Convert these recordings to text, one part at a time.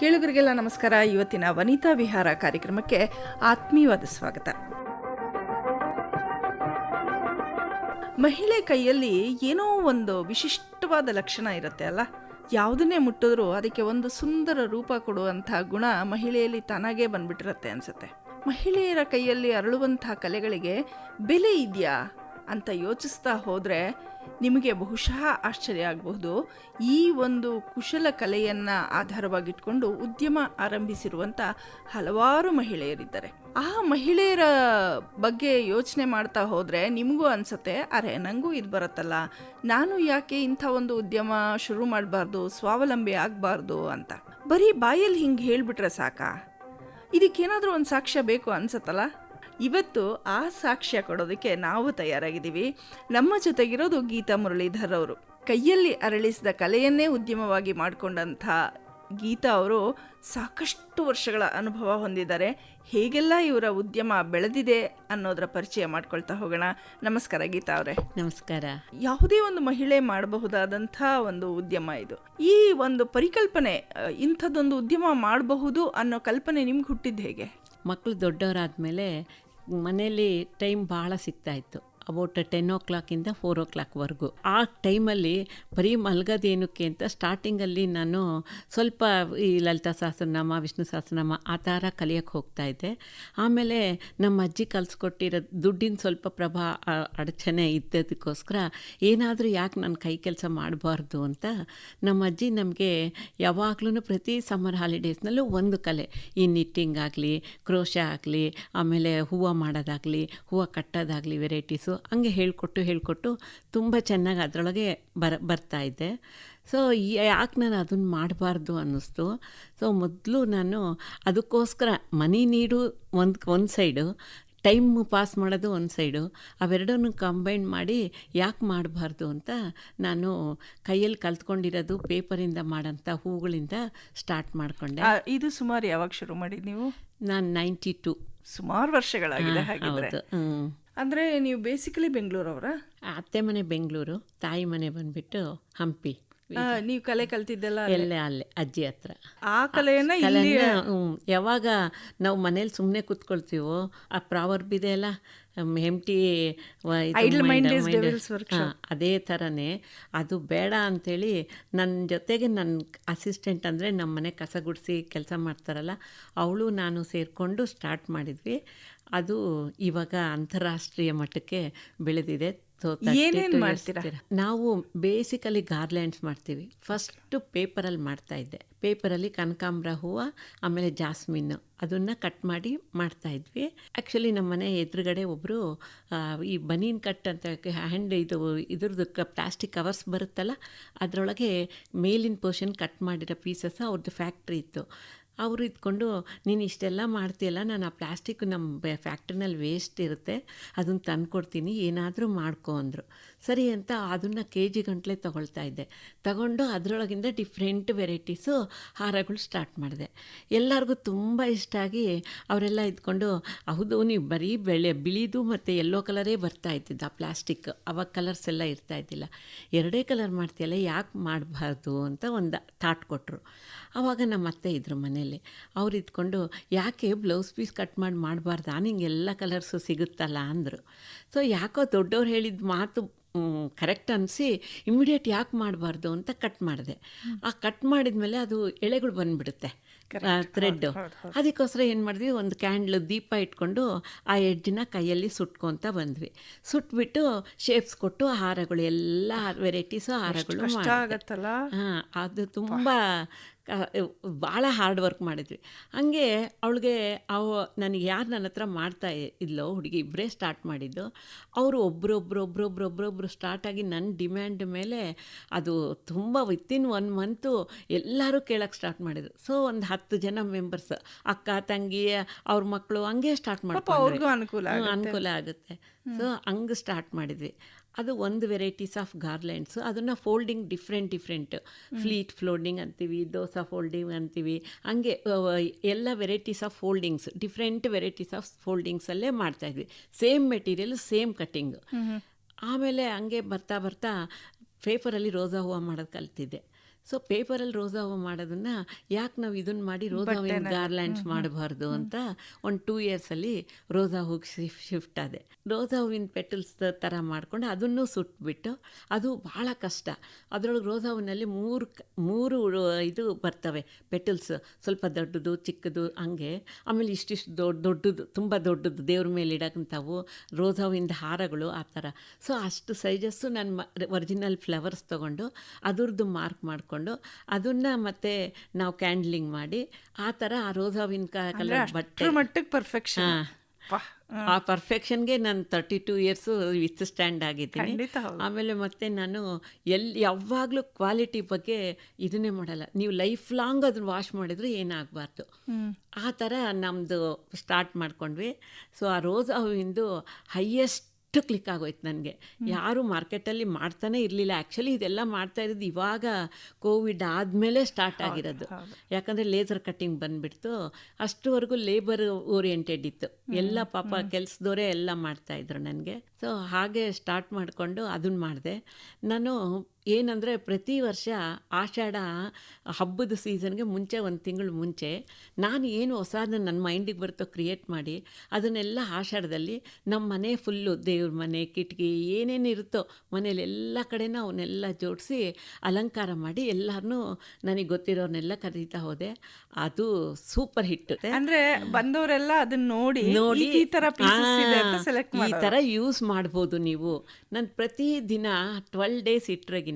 ಕೇಳುಗರಿಗೆಲ್ಲ ನಮಸ್ಕಾರ. ಇವತ್ತಿನ ವನಿತಾ ವಿಹಾರ ಕಾರ್ಯಕ್ರಮಕ್ಕೆ ಆತ್ಮೀಯವಾದ ಸ್ವಾಗತ. ಮಹಿಳೆ ಕೈಯಲ್ಲಿ ಏನೋ ಒಂದು ವಿಶಿಷ್ಟವಾದ ಲಕ್ಷಣ ಇರುತ್ತೆ ಅಲ್ಲ? ಯಾವುದನ್ನೇ ಮುಟ್ಟಿದ್ರೂ ಅದಕ್ಕೆ ಒಂದು ಸುಂದರ ರೂಪ ಕೊಡುವಂಥ ಗುಣ ಮಹಿಳೆಯಲ್ಲಿ ತಾನಾಗೇ ಬಂದ್ಬಿಟ್ಟಿರುತ್ತೆ ಅನ್ಸುತ್ತೆ. ಮಹಿಳೆಯರ ಕೈಯಲ್ಲಿ ಅರಳುವಂಥ ಕಲೆಗಳಿಗೆ ಬೆಲೆ ಇದೆಯಾ ಅಂತ ಯೋಚಿಸ್ತಾ ಹೋದರೆ ನಿಮಗೆ ಬಹುಶಃ ಆಶ್ಚರ್ಯ ಆಗಬಹುದು. ಈ ಒಂದು ಕುಶಲ ಕಲೆಯನ್ನು ಆಧಾರವಾಗಿಟ್ಕೊಂಡು ಉದ್ಯಮ ಆರಂಭಿಸಿರುವಂಥ ಹಲವಾರು ಮಹಿಳೆಯರಿದ್ದಾರೆ. ಆ ಮಹಿಳೆಯರ ಬಗ್ಗೆ ಯೋಚನೆ ಮಾಡ್ತಾ ಹೋದರೆ ನಿಮಗೂ ಅನಿಸುತ್ತೆ, ಅರೆ ನನಗೂ ಇದು ಬರುತ್ತಲ್ಲ. ನಾನು ಯಾಕೆ ಇಂಥ ಒಂದು ಉದ್ಯಮ ಶುರು ಮಾಡಬಾರ್ದು, ಸ್ವಾವಲಂಬಿ ಆಗಬಾರ್ದು ಅಂತ? ಬರೀ ಬಾಯಲ್ಲಿ ಹಿಂಗೆ ಹೇಳಿಬಿಟ್ರೆ ಸಾಕಾ? ಇದಕ್ಕೇನಾದರೂ ಒಂದು ಸಾಕ್ಷ್ಯ ಬೇಕು ಅನ್ಸತ್ತಲ್ಲ? ಇವತ್ತು ಆ ಸಾಕ್ಷ್ಯ ಕೊಡೋದಕ್ಕೆ ನಾವು ತಯಾರಾಗಿದ್ದೀವಿ. ನಮ್ಮ ಜೊತೆಗಿರೋದು ಗೀತಾ ಮುರಳೀಧರ್ ಅವರು. ಕೈಯಲ್ಲಿ ಅರಳಿಸಿದ ಕಲೆಯನ್ನೇ ಉದ್ಯಮವಾಗಿ ಮಾಡಿಕೊಂಡಂಥ ಗೀತಾ ಅವರು ಸಾಕಷ್ಟು ವರ್ಷಗಳ ಅನುಭವ ಹೊಂದಿದ್ದಾರೆ. ಹೇಗೆಲ್ಲ ಇವರ ಉದ್ಯಮ ಬೆಳೆದಿದೆ ಅನ್ನೋದರ ಪರಿಚಯ ಮಾಡ್ಕೊಳ್ತಾ ಹೋಗೋಣ. ನಮಸ್ಕಾರ ಗೀತಾ ಅವರೇ. ನಮಸ್ಕಾರ. ಯಾವುದೇ ಒಂದು ಮಹಿಳೆ ಮಾಡಬಹುದಾದಂಥ ಒಂದು ಉದ್ಯಮ ಇದು. ಈ ಒಂದು ಪರಿಕಲ್ಪನೆ ಇಂಥದ್ದೊಂದು ಉದ್ಯಮ ಮಾಡಬಹುದು ಅನ್ನೋ ಕಲ್ಪನೆ ನಿಮ್ಗೆ ಹುಟ್ಟಿದ್ದು ಹೇಗೆ? ಮಕ್ಕಳು ದೊಡ್ಡವರಾದಮೇಲೆ ಮನೇಲಿ ಟೈಮ್ ಭಾಳ ಸಿಗ್ತಾಯಿತ್ತು ಅಬೌಟ್ ಟೆನ್ ಓ ಕ್ಲಾಕಿಂದ ಫೋರ್ ಓ ಕ್ಲಾಕ್ವರೆಗೂ ಆ ಟೈಮಲ್ಲಿ ಬರೀ ಮಲ್ಗೋದೇನಕ್ಕೆ ಅಂತ ಸ್ಟಾರ್ಟಿಂಗಲ್ಲಿ ನಾನು ಸ್ವಲ್ಪ ಈ ಲಲಿತಾ ಸಹಸ್ರನಾಮ, ವಿಷ್ಣು ಸಹಸ್ರನಾಮ ಆ ಥರ ಕಲಿಯೋಕ್ಕೆ ಹೋಗ್ತಾಯಿದ್ದೆ ಆಮೇಲೆ ನಮ್ಮ ಅಜ್ಜಿ ಕಲಿಸ್ಕೊಟ್ಟಿರೋ ದುಡ್ಡಿನ ಸ್ವಲ್ಪ ಪ್ರಭಾ ಅಡಚಣೆ ಇದ್ದದಕ್ಕೋಸ್ಕರ ಏನಾದರೂ ಯಾಕೆ ನಾನು ಕೈ ಕೆಲಸ ಮಾಡಬಾರ್ದು ಅಂತ ನಮ್ಮ ಅಜ್ಜಿ ನಮಗೆ ಯಾವಾಗಲೂ ಪ್ರತಿ ಸಮ್ಮರ್ ಹಾಲಿಡೇಸ್ನಲ್ಲೂ ಒಂದು ಕಲೆ. ಈ ನಿಟ್ಟಿಂಗ್ ಆಗಲಿ ಕ್ರೋಶ ಆಗಲಿ, ಆಮೇಲೆ ಹೂವು ಮಾಡೋದಾಗಲಿ, ಹೂವು ಕಟ್ಟೋದಾಗಲಿ ವೆರೈಟೀಸು ಹಂಗೆ ಹೇಳಿಕೊಟ್ಟು ಹೇಳಿಕೊಟ್ಟು ತುಂಬ ಚೆನ್ನಾಗಿ ಅದರೊಳಗೆ ಬರ ಬರ್ತಾಯಿದ್ದೆ ಸೊ ಯಾಕೆ ನಾನು ಅದನ್ನು ಮಾಡಬಾರ್ದು ಅನ್ನಿಸ್ತು. ಸೊ ಮೊದಲು ನಾನು ಅದಕ್ಕೋಸ್ಕರ ಮನಿ ನೀಡು ಒಂದು ಒಂದು ಸೈಡು ಟೈಮ್ ಪಾಸ್ ಮಾಡೋದು ಒಂದು ಸೈಡು ಅವೆರಡನ್ನು ಕಂಬೈನ್ ಮಾಡಿ ಯಾಕೆ ಮಾಡಬಾರ್ದು ಅಂತ ನಾನು ಕೈಯಲ್ಲಿ ಕಲ್ತ್ಕೊಂಡಿರೋದು ಪೇಪರಿಂದ ಮಾಡೋಂಥ ಹೂಗಳಿಂದ ಸ್ಟಾರ್ಟ್ ಮಾಡಿಕೊಂಡೆ. ಇದು ಸುಮಾರು ಯಾವಾಗ ಶುರು ಮಾಡಿದ ನೀವು? ನಾನು ನೈಂಟಿ ಟು. ಸುಮಾರು ವರ್ಷಗಳಾಗಿದೆ ಹಾಗಿದ್ರೆ. ಅಂದ್ರೆ ನೀವು ಬೇಸಿಕಲಿ ಬೆಂಗಳೂರವರ? ಅತ್ತೆ ಮನೆ ಬೆಂಗಳೂರು ತಾಯಿ ಮನೆ ಬಂದ್ಬಿಟ್ಟು ಹಂಪಿ. ನೀವು ಕಲೆ ಕಲ್ತಿದ್ದೆಲ್ಲ ಎಲ್ಲೇ ಅಲ್ಲೇ ಅಜ್ಜಿ ಹತ್ರ. ಆ ಕಲೆಯನ್ನ ಇಲ್ಲಿ ಯಾವಾಗ ನಾವು ಮನೇಲಿ ಸುಮ್ಮನೆ ಕೂತ್ಕೊಳ್ತೀವೋ ಆ ಪ್ರಾವರ್ಬ್ ಇದೆ ಅಲ್ಲ? ಹೆಮ್ಟಿ ಅದೇ ಥರನೇ ಅದು ಬೇಡ ಅಂಥೇಳಿ ನನ್ನ ಜೊತೆಗೆ ನನ್ನ ಅಸಿಸ್ಟೆಂಟ್ ಅಂದರೆ ನಮ್ಮ ಮನೆ ಕಸ ಗುಡಿಸಿ ಕೆಲಸ ಮಾಡ್ತಾರಲ್ಲ ಅವಳು ನಾನು ಸೇರಿಕೊಂಡು ಸ್ಟಾರ್ಟ್ ಮಾಡಿದ್ವಿ. ಅದು ಇವಾಗ ಅಂತಾರಾಷ್ಟ್ರೀಯ ಮಟ್ಟಕ್ಕೆ ಬೆಳೆದಿದೆ. ಏನೇನು 32 ಏನೇನ್ years ಮಾಡ್ತೀರಾ? ನಾವು ಬೇಸಿಕಲಿ ಗಾರ್ಲ್ಯಾಂಡ್ಸ್ ಮಾಡ್ತೀವಿ. ಫಸ್ಟು ಪೇಪರಲ್ಲಿ ಮಾಡ್ತಾ ಇದ್ದೆ. ಪೇಪರಲ್ಲಿ ಕನಕಾಂಬ್ರ ಹೂವು ಆಮೇಲೆ ಜಾಸ್ಮಿನ್ ಅದನ್ನು ಕಟ್ ಮಾಡಿ ಮಾಡ್ತಾ ಇದ್ವಿ. ಆ್ಯಕ್ಚುಲಿ ನಮ್ಮ ಮನೆ ಎದುರುಗಡೆ ಒಬ್ಬರು ಈ ಬನೀನ್ ಕಟ್ ಅಂತ ಹ್ಯಾಂಡ್ ಇದು ಇದ್ರದ್ದು ಕ ಪ್ಲಾಸ್ಟಿಕ್ ಕವರ್ಸ್ ಬರುತ್ತಲ್ಲ ಅದರೊಳಗೆ ಮೇಲಿನ ಪೋರ್ಷನ್ ಕಟ್ ಮಾಡಿರೋ ಪೀಸಸ್ ಅವ್ರದ್ದು ಫ್ಯಾಕ್ಟ್ರಿ ಇತ್ತು. ಅವರು ಇದ್ಕೊಂಡು, ನೀನು ಇಷ್ಟೆಲ್ಲ ಮಾಡ್ತೀಯಲ್ಲ, ನಾನು ಆ ಪ್ಲಾಸ್ಟಿಕ್ ನಮ್ಮ ಫ್ಯಾಕ್ಟ್ರಿನಲ್ಲಿ ವೇಸ್ಟ್ ಇರುತ್ತೆ ಅದನ್ನು ತಂದ್ಕೊಡ್ತೀನಿ, ಏನಾದರೂ ಮಾಡ್ಕೊ, ಅಂದರು. ಸರಿ ಅಂತ ಅದನ್ನು ಕೆ ಜಿ ಗಂಟಲೆ ತೊಗೊಳ್ತಾ ಇದ್ದೆ. ತಗೊಂಡು ಅದರೊಳಗಿಂದ ಡಿಫ್ರೆಂಟ್ ವೆರೈಟೀಸು ಹಾರಗಳು ಸ್ಟಾರ್ಟ್ ಮಾಡಿದೆ. ಎಲ್ಲರಿಗೂ ತುಂಬ ಇಷ್ಟ ಆಗಿ ಅವರೆಲ್ಲ ಇದ್ಕೊಂಡು, ಹೌದು, ನೀವು ಬರೀ ಬೆಳೆ, ಬಿಳಿದು ಮತ್ತು ಯೆಲ್ಲೋ ಕಲರೇ ಬರ್ತಾ ಇದ್ದಿದ್ದು ಆ ಪ್ಲಾಸ್ಟಿಕ್, ಅವಾಗ ಕಲರ್ಸ್ ಎಲ್ಲ ಇರ್ತಾ ಇದ್ದಿಲ್ಲ. ಎರಡೇ ಕಲರ್ ಮಾಡ್ತೀಯಲ್ಲ, ಯಾಕೆ ಮಾಡಬಾರ್ದು? ಅಂತ ಒಂದು ಥಾಟ್ ಕೊಟ್ಟರು ಆವಾಗ ನಮ್ಮ ಅತ್ತೆ ಇದ್ರು ಮನೇಲಿ. ಅವ್ರು ಇದ್ಕೊಂಡು ಯಾಕೆ ಬ್ಲೌಸ್ ಪೀಸ್ ಕಟ್ ಮಾಡಿ ಮಾಡಬಾರ್ದಾ? ನಿಂಗೆ ಎಲ್ಲ ಕಲರ್ಸು ಸಿಗುತ್ತಲ್ಲ? ಅಂದರು. ಸೊ ಯಾಕೋ ದೊಡ್ಡವ್ರು ಹೇಳಿದ ಮಾತು ಕರೆಕ್ಟ್ ಅನಿಸಿ ಇಮಿಡಿಯೇಟ್ ಯಾಕೆ ಮಾಡಬಾರ್ದು? ಅಂತ ಕಟ್ ಮಾಡಿದೆ. ಆ ಕಟ್ ಮಾಡಿದ್ಮೇಲೆ ಅದು ಎಳೆಗಳು ಬಂದುಬಿಡುತ್ತೆ. ಥ್ರೆಡ್ ಅದಕ್ಕೋಸ್ಕರ ಏನು ಮಾಡಿದ್ವಿ? ಒಂದು ಕ್ಯಾಂಡ್ಲ್ ದೀಪ ಇಟ್ಕೊಂಡು ಆ ಎಡ್ಜಿನ ಕೈಯಲ್ಲಿ ಸುಟ್ಕೊತ ಬಂದ್ವಿ. ಸುಟ್ಬಿಟ್ಟು ಶೇಪ್ಸ್ ಕೊಟ್ಟು ಹಾರಗಳು ಎಲ್ಲ ವೆರೈಟೀಸು ಹಾರಗಳು ಹಾಂ. ಅದು ತುಂಬ ಭಾಳ ಹಾರ್ಡ್ ವರ್ಕ್ ಮಾಡಿದ್ವಿ. ಹಾಗೆ ಅವಳಿಗೆ ಅವ ನನಗೆ ಯಾರು ನನ್ನ ಹತ್ರ ಮಾಡ್ತಾ ಇದ್ಲೋ ಹುಡುಗಿ ಇಬ್ಬರೇ ಸ್ಟಾರ್ಟ್ ಮಾಡಿದ್ದು. ಅವರು ಸ್ಟಾರ್ಟ್ ಆಗಿ ನನ್ನ ಡಿಮ್ಯಾಂಡ್ ಮೇಲೆ ಅದು ತುಂಬ ವಿತಿನ್ ಒನ್ ಮಂತು ಎಲ್ಲರೂ ಕೇಳೋಕ್ಕೆ ಸ್ಟಾರ್ಟ್ ಮಾಡಿದ್ರು. ಸೊ ಒಂದು ಹತ್ತು ಜನ ಮೆಂಬರ್ಸ್ ಅಕ್ಕ ತಂಗಿ ಅವ್ರ ಮಕ್ಕಳು ಹಂಗೆ ಸ್ಟಾರ್ಟ್ ಮಾಡ್ಕೊಂಡು ಅನುಕೂಲ ಅನುಕೂಲ ಆಗುತ್ತೆ. ಸೊ ಹಂಗೆ ಸ್ಟಾರ್ಟ್ ಮಾಡಿದ್ವಿ. ಅದು ಒಂದು ವೆರೈಟೀಸ್ ಆಫ್ ಗಾರ್ಲೆಂಡ್ಸ್ ಅದನ್ನು folding different different pleat folding ಅಂತೀವಿ ದೋಸಾ ಫೋಲ್ಡಿಂಗ್ ಅಂತೀವಿ. ಹಂಗೆ ಎಲ್ಲ varieties of foldings different varieties of ಫೋಲ್ಡಿಂಗ್ಸಲ್ಲೇ ಮಾಡ್ತಾಯಿದ್ವಿ ಸೇಮ್ ಮೆಟೀರಿಯಲ್ ಸೇಮ್ ಕಟ್ಟಿಂಗ್ ಆಮೇಲೆ ಹಂಗೆ ಬರ್ತಾ ಬರ್ತಾ ಪೇಪರಲ್ಲಿ ರೋಸಾ ಹೂವು ಮಾಡೋದು ಕಲ್ತಿದ್ದೆ. ಸೊ ಪೇಪರಲ್ಲಿ ರೋಸಾ ಹೂವು ಮಾಡೋದನ್ನ ಯಾಕೆ ನಾವು ಇದನ್ನ ಮಾಡಿ ರೋಸಾ ಹೂವಿನ ಗಾರ್ಲ್ಯಾಂಡ್ಸ್ ಮಾಡಬಾರ್ದು ಅಂತ ಒಂದು ಟೂ ಇಯರ್ಸಲ್ಲಿ ರೋಸಾ ಹೂಗೆ ಶಿಫ್ಟ್ ಆದೆ. ರೋಸಾ ಹೂವಿನ ಪೆಟಲ್ಸ್ ಥರ ಮಾಡಿಕೊಂಡು ಅದನ್ನು ಸುಟ್ಬಿಟ್ಟು ಅದು ಭಾಳ ಕಷ್ಟ. ಅದರೊಳಗೆ ರೋಸಾ ಹೂವಿನಲ್ಲಿ ಮೂರು ಮೂರು ಇದು ಬರ್ತವೆ ಪೆಟಲ್ಸ್ ಸ್ವಲ್ಪ ದೊಡ್ಡದು ಚಿಕ್ಕದು ಹಂಗೆ. ಆಮೇಲೆ ಇಷ್ಟಿಷ್ಟು ದೊಡ್ಡ ದೊಡ್ಡದು ತುಂಬ ದೊಡ್ಡದು ದೇವ್ರ ಮೇಲೆ ಇಡೋಂಥವು ರೋಸಾ ಹೂವಿಂದ ಹಾರಗಳು ಆ ಥರ ಸೊ ಅಷ್ಟು ಸೈಜಸ್ಸು ನಾನು ಒರಿಜಿನಲ್ ಫ್ಲವರ್ಸ್ ತೊಗೊಂಡು ಅದ್ರದ್ದು ಮಾರ್ಕ್ ಮಾಡಿಕೊಂಡು ಅದನ್ನು ಮತ್ತೆ ನಾವು ಕ್ಯಾಂಡ್ಲಿಂಗ್ ಮಾಡಿ ಆ ತರ ಆ ರೋಸಾ ಹೂವಿನ ಕಲರ್ ಬಟ್ಟೆ. ಮಟ್ಟಕ್ಕೆ ಪರ್ಫೆಕ್ಷನ್ ಆ ಪರ್ಫೆಕ್ಷನ್ಗೆ ನಾನು thirty two years with stand ಆಗಿದ್ದೀನಿ ಆಮೇಲೆ ಮತ್ತೆ ನಾನು ಎಲ್ಲಿ ಯಾವಾಗಲೂ ಕ್ವಾಲಿಟಿ ಬಗ್ಗೆ ಇದನ್ನೇ ಮಾಡಲ್ಲ. ನೀವು ಲೈಫ್ ಲಾಂಗ್ ಅದನ್ನ ವಾಶ್ ಮಾಡಿದ್ರೆ ಏನಾಗಬಾರ್ದು. ಆ ಥರ ನಮ್ಮದು ಸ್ಟಾರ್ಟ್ ಮಾಡ್ಕೊಂಡ್ವಿ. ಸೊ ಆ ರೋಸ್ ಹೂವಿಂದು ಹೈಯೆಸ್ಟ್ ಕ್ಲಿಕ್ ಆಗೋಯ್ತು ನನಗೆ ಯಾರು ಮಾರ್ಕೆಟಲ್ಲಿ ಮಾಡ್ತಾನೆ ಇರಲಿಲ್ಲ. ಆ್ಯಕ್ಚುಲಿ ಇದೆಲ್ಲ ಮಾಡ್ತಾ ಇರೋದು ಇವಾಗ ಕೋವಿಡ್ ಆದಮೇಲೆ ಸ್ಟಾರ್ಟ್ ಆಗಿರೋದು. ಯಾಕಂದರೆ ಲೇಸರ್ ಕಟ್ಟಿಂಗ್ ಬಂದುಬಿಡ್ತು. ಅಷ್ಟುವರೆಗೂ ಲೇಬರ್ ಓರಿಯೆಂಟೆಡ್ ಇತ್ತು. ಎಲ್ಲ ಪಾಪ ಕೆಲಸದವರೇ ಎಲ್ಲ ಮಾಡ್ತಾಯಿದ್ರು ನನಗೆ. ಸೊ ಹಾಗೆ ಸ್ಟಾರ್ಟ್ ಮಾಡಿಕೊಂಡು ಅದನ್ನ ಮಾಡಿದೆ. ನಾನು ಏನಂದರೆ ಪ್ರತಿ ವರ್ಷ ಆಷಾಢ ಹಬ್ಬದ ಸೀಸನ್ಗೆ ಮುಂಚೆ ಒಂದು ತಿಂಗಳು ಮುಂಚೆ ನಾನು ಏನು ಹೊಸದನ್ನು ನನ್ನ ಮೈಂಡಿಗೆ ಬರ್ತೋ ಕ್ರಿಯೇಟ್ ಮಾಡಿ ಅದನ್ನೆಲ್ಲ ಆಷಾಢದಲ್ಲಿ ನಮ್ಮ ಮನೆ ಫುಲ್ಲು ದೇವ್ರ ಮನೆ ಕಿಟಕಿ ಏನೇನು ಇರುತ್ತೋ ಮನೇಲಿ ಎಲ್ಲ ಕಡೆನೂ ಅವನ್ನೆಲ್ಲ ಜೋಡಿಸಿ ಅಲಂಕಾರ ಮಾಡಿ ಎಲ್ಲರನ್ನೂ ನನಗೆ ಗೊತ್ತಿರೋರ್ನೆಲ್ಲ ಕರೀತಾ ಹೋದೆ. ಅದು ಸೂಪರ್ ಹಿಟ್ ಅಂದ್ರೆ ಬಂದವರೆಲ್ಲ ಅದನ್ನ ನೋಡಿ ನೋಡಿ ಈ ಸೆಲೆಕ್ಟ್ ಈ ಥರ ಯೂಸ್ ಮಾಡ್ಬೋದು ನೀವು. ನಾನು ಪ್ರತಿ ದಿನ ಟ್ವೆಲ್ ಡೇಸ್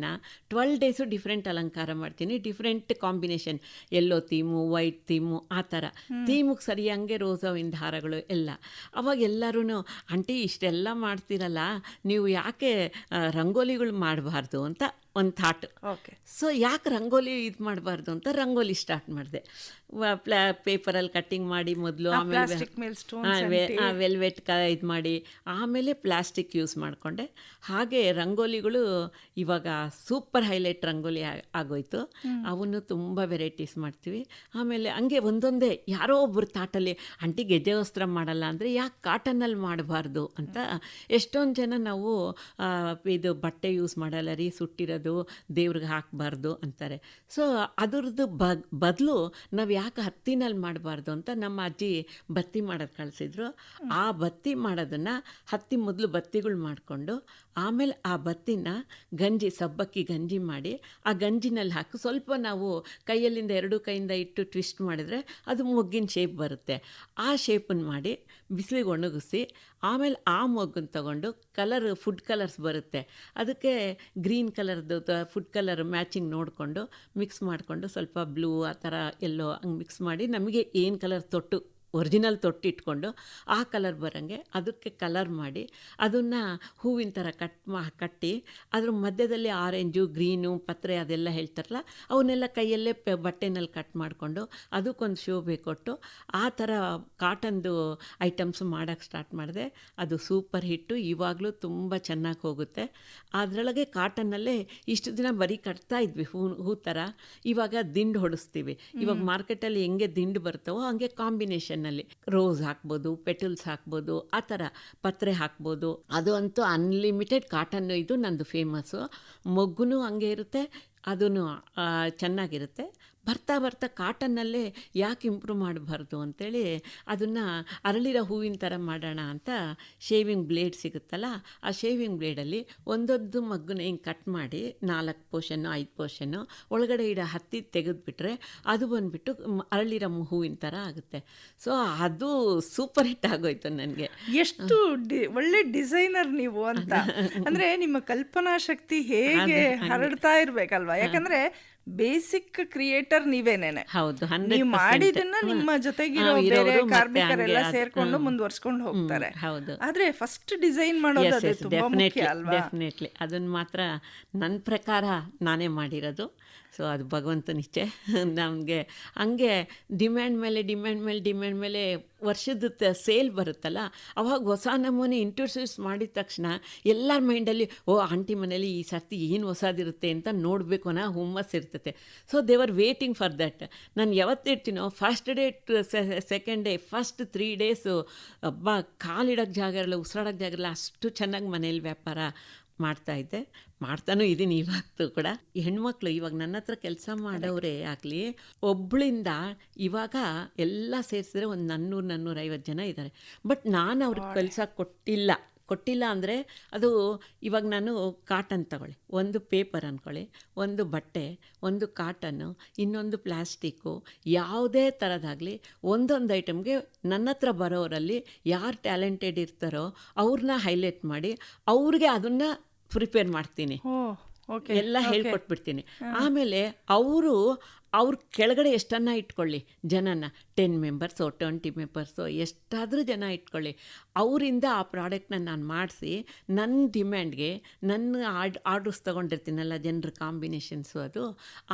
ಇಟ್ರೆಗಿನ ಟ್ವೆಲ್ ಡೇಸು ಡಿಫ್ರೆಂಟ್ ಅಲಂಕಾರ ಮಾಡ್ತೀನಿ different combination yellow theme white theme ಆ ಥರ. ಥೀಮಿಗೆ ಸರಿಯಂಗೆ ರೋಸವಿಂದ ಹಾರಗಳು ಎಲ್ಲ. ಅವಾಗ ಎಲ್ಲರೂ ಆಂಟಿ ಇಷ್ಟೆಲ್ಲ ಮಾಡ್ತೀರಲ್ಲ ನೀವು ಯಾಕೆ ರಂಗೋಲಿಗಳು ಮಾಡಬಾರ್ದು? ಅಂತ ಒಂದು ಥಾಟ್ ಓಕೆ ಸೊ ಯಾಕೆ ರಂಗೋಲಿ ಇದು ಮಾಡಬಾರ್ದು ಅಂತ ರಂಗೋಲಿ ಸ್ಟಾರ್ಟ್ ಮಾಡಿದೆ. ಪ್ಲಾ ಪೇಪರಲ್ಲಿ ಕಟ್ಟಿಂಗ್ ಮಾಡಿ ಮೊದಲು ಆಮೇಲೆ ವೆಲ್ವೆಟ್ ಕ ಇದು ಮಾಡಿ ಆಮೇಲೆ ಪ್ಲಾಸ್ಟಿಕ್ ಯೂಸ್ ಮಾಡಿಕೊಂಡೆ. ಹಾಗೆ ರಂಗೋಲಿಗಳು ಇವಾಗ ಸೂಪರ್ ಹೈಲೈಟ್ ರಂಗೋಲಿ ಆಗೋಯ್ತು. ಅವನ್ನು ತುಂಬ ವೆರೈಟೀಸ್ ಮಾಡ್ತೀವಿ. ಆಮೇಲೆ ಹಂಗೆ ಒಂದೊಂದೇ ಯಾರೋ ಒಬ್ಬರು ತಾಟಲ್ಲಿ ಅಂಟಿ ಗೆಜ್ಜೆ ವಸ್ತ್ರ ಮಾಡಲ್ಲ ಅಂದರೆ ಯಾಕೆ ಕಾಟನಲ್ಲಿ ಮಾಡಬಾರ್ದು? ಅಂತ ಎಷ್ಟೊಂದು ಜನ ನಾವು ಇದು ಬಟ್ಟೆ ಯೂಸ್ ಮಾಡಲ್ಲ ರೀ ಸುಟ್ಟಿರೋದು ದೇವ್ರಿಗೆ ಹಾಕಬಾರ್ದು ಅಂತಾರೆ. ಸೊ ಅದ್ರದ್ದು ಬದಲು ನಾವು ಯಾಕೆ ಹತ್ತಿನಲ್ಲಿ ಮಾಡಬಾರ್ದು ಅಂತ ನಮ್ಮ ಅಜ್ಜಿ ಬತ್ತಿ ಮಾಡೋದು ಕಳಿಸಿದ್ರು. ಆ ಬತ್ತಿ ಮಾಡೋದನ್ನು ಹತ್ತಿ ಮೊದಲು ಬತ್ತಿಗಳು ಮಾಡಿಕೊಂಡು ಆಮೇಲೆ ಆ ಬತ್ತಿನ ಗಂಜಿ, ಸಬ್ಬಕ್ಕಿ ಗಂಜಿ ಮಾಡಿ ಆ ಗಂಜಿನಲ್ಲಿ ಹಾಕಿ ಸ್ವಲ್ಪ ನಾವು ಕೈಯಲ್ಲಿಂದ ಎರಡು ಕೈಯಿಂದ ಇಟ್ಟು ಟ್ವಿಸ್ಟ್ ಮಾಡಿದರೆ ಅದು ಮೊಗ್ಗಿನ ಶೇಪ್ ಬರುತ್ತೆ. ಆ ಶೇಪನ್ನು ಮಾಡಿ ಬಿಸಿಲಿಗೆ ಒಣಗಿಸಿ ಆಮೇಲೆ ಆ ಮೊಗ್ಗನ್ನು ತಗೊಂಡು ಕಲರ್ ಫುಡ್ ಕಲರ್ಸ್ ಬರುತ್ತೆ. ಅದಕ್ಕೆ ಗ್ರೀನ್ ಕಲರ್ದು ಫುಡ್ ಕಲರ್ ಮ್ಯಾಚಿಂಗ್ ನೋಡಿಕೊಂಡು ಮಿಕ್ಸ್ ಮಾಡಿಕೊಂಡು ಸ್ವಲ್ಪ ಬ್ಲೂ ಆ ಥರ ಎಲ್ಲೋ ಹಂಗೆ ಮಿಕ್ಸ್ ಮಾಡಿ ನಮಗೆ ಏನು ಕಲರ್ ತೊಟ್ಟು ಒರಿಜಿನಲ್ ತೊಟ್ಟಿಟ್ಕೊಂಡು ಆ ಕಲರ್ ಬರೋಂಗೆ ಅದಕ್ಕೆ ಕಲರ್ ಮಾಡಿ ಅದನ್ನು ಹೂವಿನ ಥರ ಕಟ್ ಮಾ ಕಟ್ಟಿ ಅದ್ರ ಮಧ್ಯದಲ್ಲಿ ಆರೆಂಜು ಗ್ರೀನು ಪತ್ರೆ ಅದೆಲ್ಲ ಹೇಳ್ತಾರಲ್ಲ ಅವನ್ನೆಲ್ಲ ಕೈಯಲ್ಲೇ ಪೆ ಬಟ್ಟೆನಲ್ಲಿ ಕಟ್ ಮಾಡಿಕೊಂಡು ಅದಕ್ಕೊಂದು ಶೋಭೆ ಕೊಟ್ಟು ಆ ಥರ ಕಾಟನ್ದು ಐಟಮ್ಸ್ ಮಾಡೋಕ್ಕೆ ಸ್ಟಾರ್ಟ್ ಮಾಡಿದೆ. ಅದು ಸೂಪರ್ ಹಿಟ್ಟು ಇವಾಗಲೂ ತುಂಬ ಚೆನ್ನಾಗಿ ಹೋಗುತ್ತೆ. ಅದರೊಳಗೆ ಕಾಟನ್ನಲ್ಲೇ ಇಷ್ಟು ದಿನ ಬರೀ ಕಟ್ತಾ ಇದ್ವಿ ಹೂ ಹೂ ಥರ. ಇವಾಗ ದಿಂಡು ಹೊಡಿಸ್ತೀವಿ. ಇವಾಗ ಮಾರ್ಕೆಟಲ್ಲಿ ಹೆಂಗೆ ದಿಂಡು ಬರ್ತವೋ ಹಂಗೆ ಕಾಂಬಿನೇಷನ್ನಲ್ಲಿ ರೋಸ್ ಹಾಕ್ಬೋದು, ಪೆಟಲ್ಸ್ ಹಾಕ್ಬೋದು, ಆ ಥರ ಪತ್ರೆ ಹಾಕ್ಬೋದು. ಅದು ಅಂತೂ ಅನ್ಲಿಮಿಟೆಡ್ ಕಾಟನ್ ಇದು ನಂದು ಫೇಮಸ್ಸು ಮೊಗ್ಗು ಹಂಗೆ ಇರುತ್ತೆ ಅದೂ ಚೆನ್ನಾಗಿರುತ್ತೆ. ಬರ್ತಾ ಬರ್ತಾ ಕಾಟನ್ನಲ್ಲೇ ಯಾಕೆ ಇಂಪ್ರೂವ್ ಮಾಡಬಾರ್ದು ಅಂತೇಳಿ ಅದನ್ನು ಅರಳಿರೋ ಹೂವಿನ ಥರ ಮಾಡೋಣ ಅಂತ ಶೇವಿಂಗ್ ಬ್ಲೇಡ್ ಸಿಗುತ್ತಲ್ಲ ಆ ಶೇವಿಂಗ್ ಬ್ಲೇಡಲ್ಲಿ ಒಂದೊಂದು ಮಗ್ಗನ್ನ ಹಿಂಗೆ ಕಟ್ ಮಾಡಿ ನಾಲ್ಕು ಪೋರ್ಷನ್ನು ಐದು ಪೋರ್ಷನ್ನು ಒಳಗಡೆ ಇಡೋ ಹತ್ತಿ ತೆಗೆದುಬಿಟ್ರೆ ಅದು ಬಂದುಬಿಟ್ಟು ಅರಳಿರೋ ಹೂವಿನ ಥರ ಆಗುತ್ತೆ. ಸೊ ಅದು ಸೂಪರ್ ಹಿಟ್ ಆಗೋಯ್ತು ನನಗೆ. ಎಷ್ಟು ಡಿ- ಒಳ್ಳೆ ಡಿಸೈನರ್ ನೀವು ಅಂತ. ಅಂದರೆ ನಿಮ್ಮ ಕಲ್ಪನಾ ಶಕ್ತಿ ಹೇಗೆ. ಹರಡ್ತಾ ಇರಬೇಕಲ್ವಾ? ಯಾಕಂದ್ರೆ ಬೇಸಿಕ್ ಕ್ರಿಯೇಟರ್ ನೀವೇನೇನೆ ಹೌದು ನೀವು ಮಾಡಿದನ್ನ ನಿಮ್ಮ ಜೊತೆಗಿರೋ ಬೇರೆ ಕಾರ್ಮಿಕರೆಲ್ಲ ಸೇರ್ಕೊಂಡು. ಮುಂದುವರ್ಸ್ಕೊಂಡು ಹೋಗ್ತಾರೆ. ಹೌದು. ಆದ್ರೆ ಫಸ್ಟ್ ಡಿಸೈನ್ ಮಾಡೋದು ಅದೇ ತುಂಬಾ ಮುಖ್ಯ ಡೆಫಿನೆಟ್ಲಿ ಅಲ್ವಾ? ಡೆಫಿನೆಟ್ಲಿ ಅದನ್ನು ಮಾತ್ರ ನನ್ನ ಪ್ರಕಾರ ನಾನೇ ಮಾಡಿರೋದು. ಸೊ ಅದು ಭಗವಂತನ ಇಚ್ಛೆ ನಮಗೆ ಹಂಗೆ ಡಿಮ್ಯಾಂಡ್ ಮೇಲೆ ಡಿಮ್ಯಾಂಡ್ ಮೇಲೆ ಡಿಮ್ಯಾಂಡ್ ಮೇಲೆ ವರ್ಷದ ಸೇಲ್ ಬರುತ್ತಲ್ಲ, ಅವಾಗ ಹೊಸ ನಮೂನೆ ಇಂಟ್ರೊಡ್ಯೂಸ್ ಮಾಡಿದ ತಕ್ಷಣ ಎಲ್ಲರ ಮೈಂಡಲ್ಲಿ ಓ, ಆಂಟಿ ಮನೇಲಿ ಈ ಸರ್ತಿ ಏನು ಹೊಸದಿರುತ್ತೆ ಅಂತ ನೋಡಬೇಕು ಅನ್ನೋ ಹುಮ್ಮಸ್ ಇರ್ತೈತೆ. So they are waiting for that ನಾನು ಯಾವತ್ತಿರ್ತೀನೋ first day second day first three days ಹಬ್ಬ ಕಾಲಿಡೋಕ್ಕೆ ಜಾಗ ಇರಲ್ಲ ಉಸಿರಾಡೋಕ್ಕೆ ಜಾಗ ಇರಲ್ಲ, ಅಷ್ಟು ಚೆನ್ನಾಗಿ ಮನೇಲಿ ವ್ಯಾಪಾರ. ಮಾಡ್ತಾ ಇದ್ದೆ. ಮಾಡ್ತಾನೂ ಇದ್ದೀನಿ ಇವಾಗೂ ಕೂಡ. ಹೆಣ್ಮಕ್ಳು ಇವಾಗ ನನ್ನ ಹತ್ರ ಕೆಲಸ ಮಾಡೋರೇ ಆಗಲಿ ಒಬ್ಬಳಿಂದ ಇವಾಗ ಎಲ್ಲ ಸೇರಿಸಿದ್ರೆ ಒಂದು ನನ್ನೂರು ನನ್ನೂರೈವತ್ತು ಜನ ಇದ್ದಾರೆ ಬಟ್ ನಾನು ಅವ್ರಿಗೆ ಕೆಲಸ ಕೊಟ್ಟಿಲ್ಲ. ಕೊಟ್ಟಿಲ್ಲ ಅಂದರೆ ಅದು ಇವಾಗ ನಾನು ಕಾಟನ್ ತಗೊಳ್ಳಿ. ಒಂದು ಪೇಪರ್ ಅಂದ್ಕೊಳ್ಳಿ ಒಂದು ಬಟ್ಟೆ ಒಂದು ಕಾಟನ್ನು ಇನ್ನೊಂದು ಪ್ಲ್ಯಾಸ್ಟಿಕ್ಕು ಯಾವುದೇ ಥರದಾಗಲಿ ಒಂದೊಂದು ಐಟಮ್ಗೆ ನನ್ನ ಹತ್ರ ಬರೋರಲ್ಲಿ ಯಾರು ಟ್ಯಾಲೆಂಟೆಡ್ ಇರ್ತಾರೋ ಅವ್ರನ್ನ ಹೈಲೈಟ್ ಮಾಡಿ ಅವ್ರಿಗೆ ಅದನ್ನು ಪ್ರಿಪೇರ್ ಮಾಡ್ತೀನಿ. ಎಲ್ಲ ಹೇಳ್ಕೊಟ್ಬಿಡ್ತೀನಿ ಆಮೇಲೆ ಅವರು ಅವ್ರ ಕೆಳಗಡೆ ಎಷ್ಟನ್ನು ಇಟ್ಕೊಳ್ಳಿ? ಜನನ ಟೆನ್ ಮೆಂಬರ್ಸೋ ಟ್ವೆಂಟಿ ಮೆಂಬರ್ಸೋ ಎಷ್ಟಾದರೂ ಜನ ಇಟ್ಕೊಳ್ಳಿ. ಅವರಿಂದ ಆ ಪ್ರಾಡಕ್ಟ್ನ ನಾನು ಮಾಡಿಸಿ ನನ್ನ ಡಿಮ್ಯಾಂಡ್ಗೆ ನನ್ನ ಆರ್ಡ್ ಆರ್ಡರ್ಸ್ ತೊಗೊಂಡಿರ್ತೀನಲ್ಲ ಜನರ ಕಾಂಬಿನೇಷನ್ಸು ಅದು,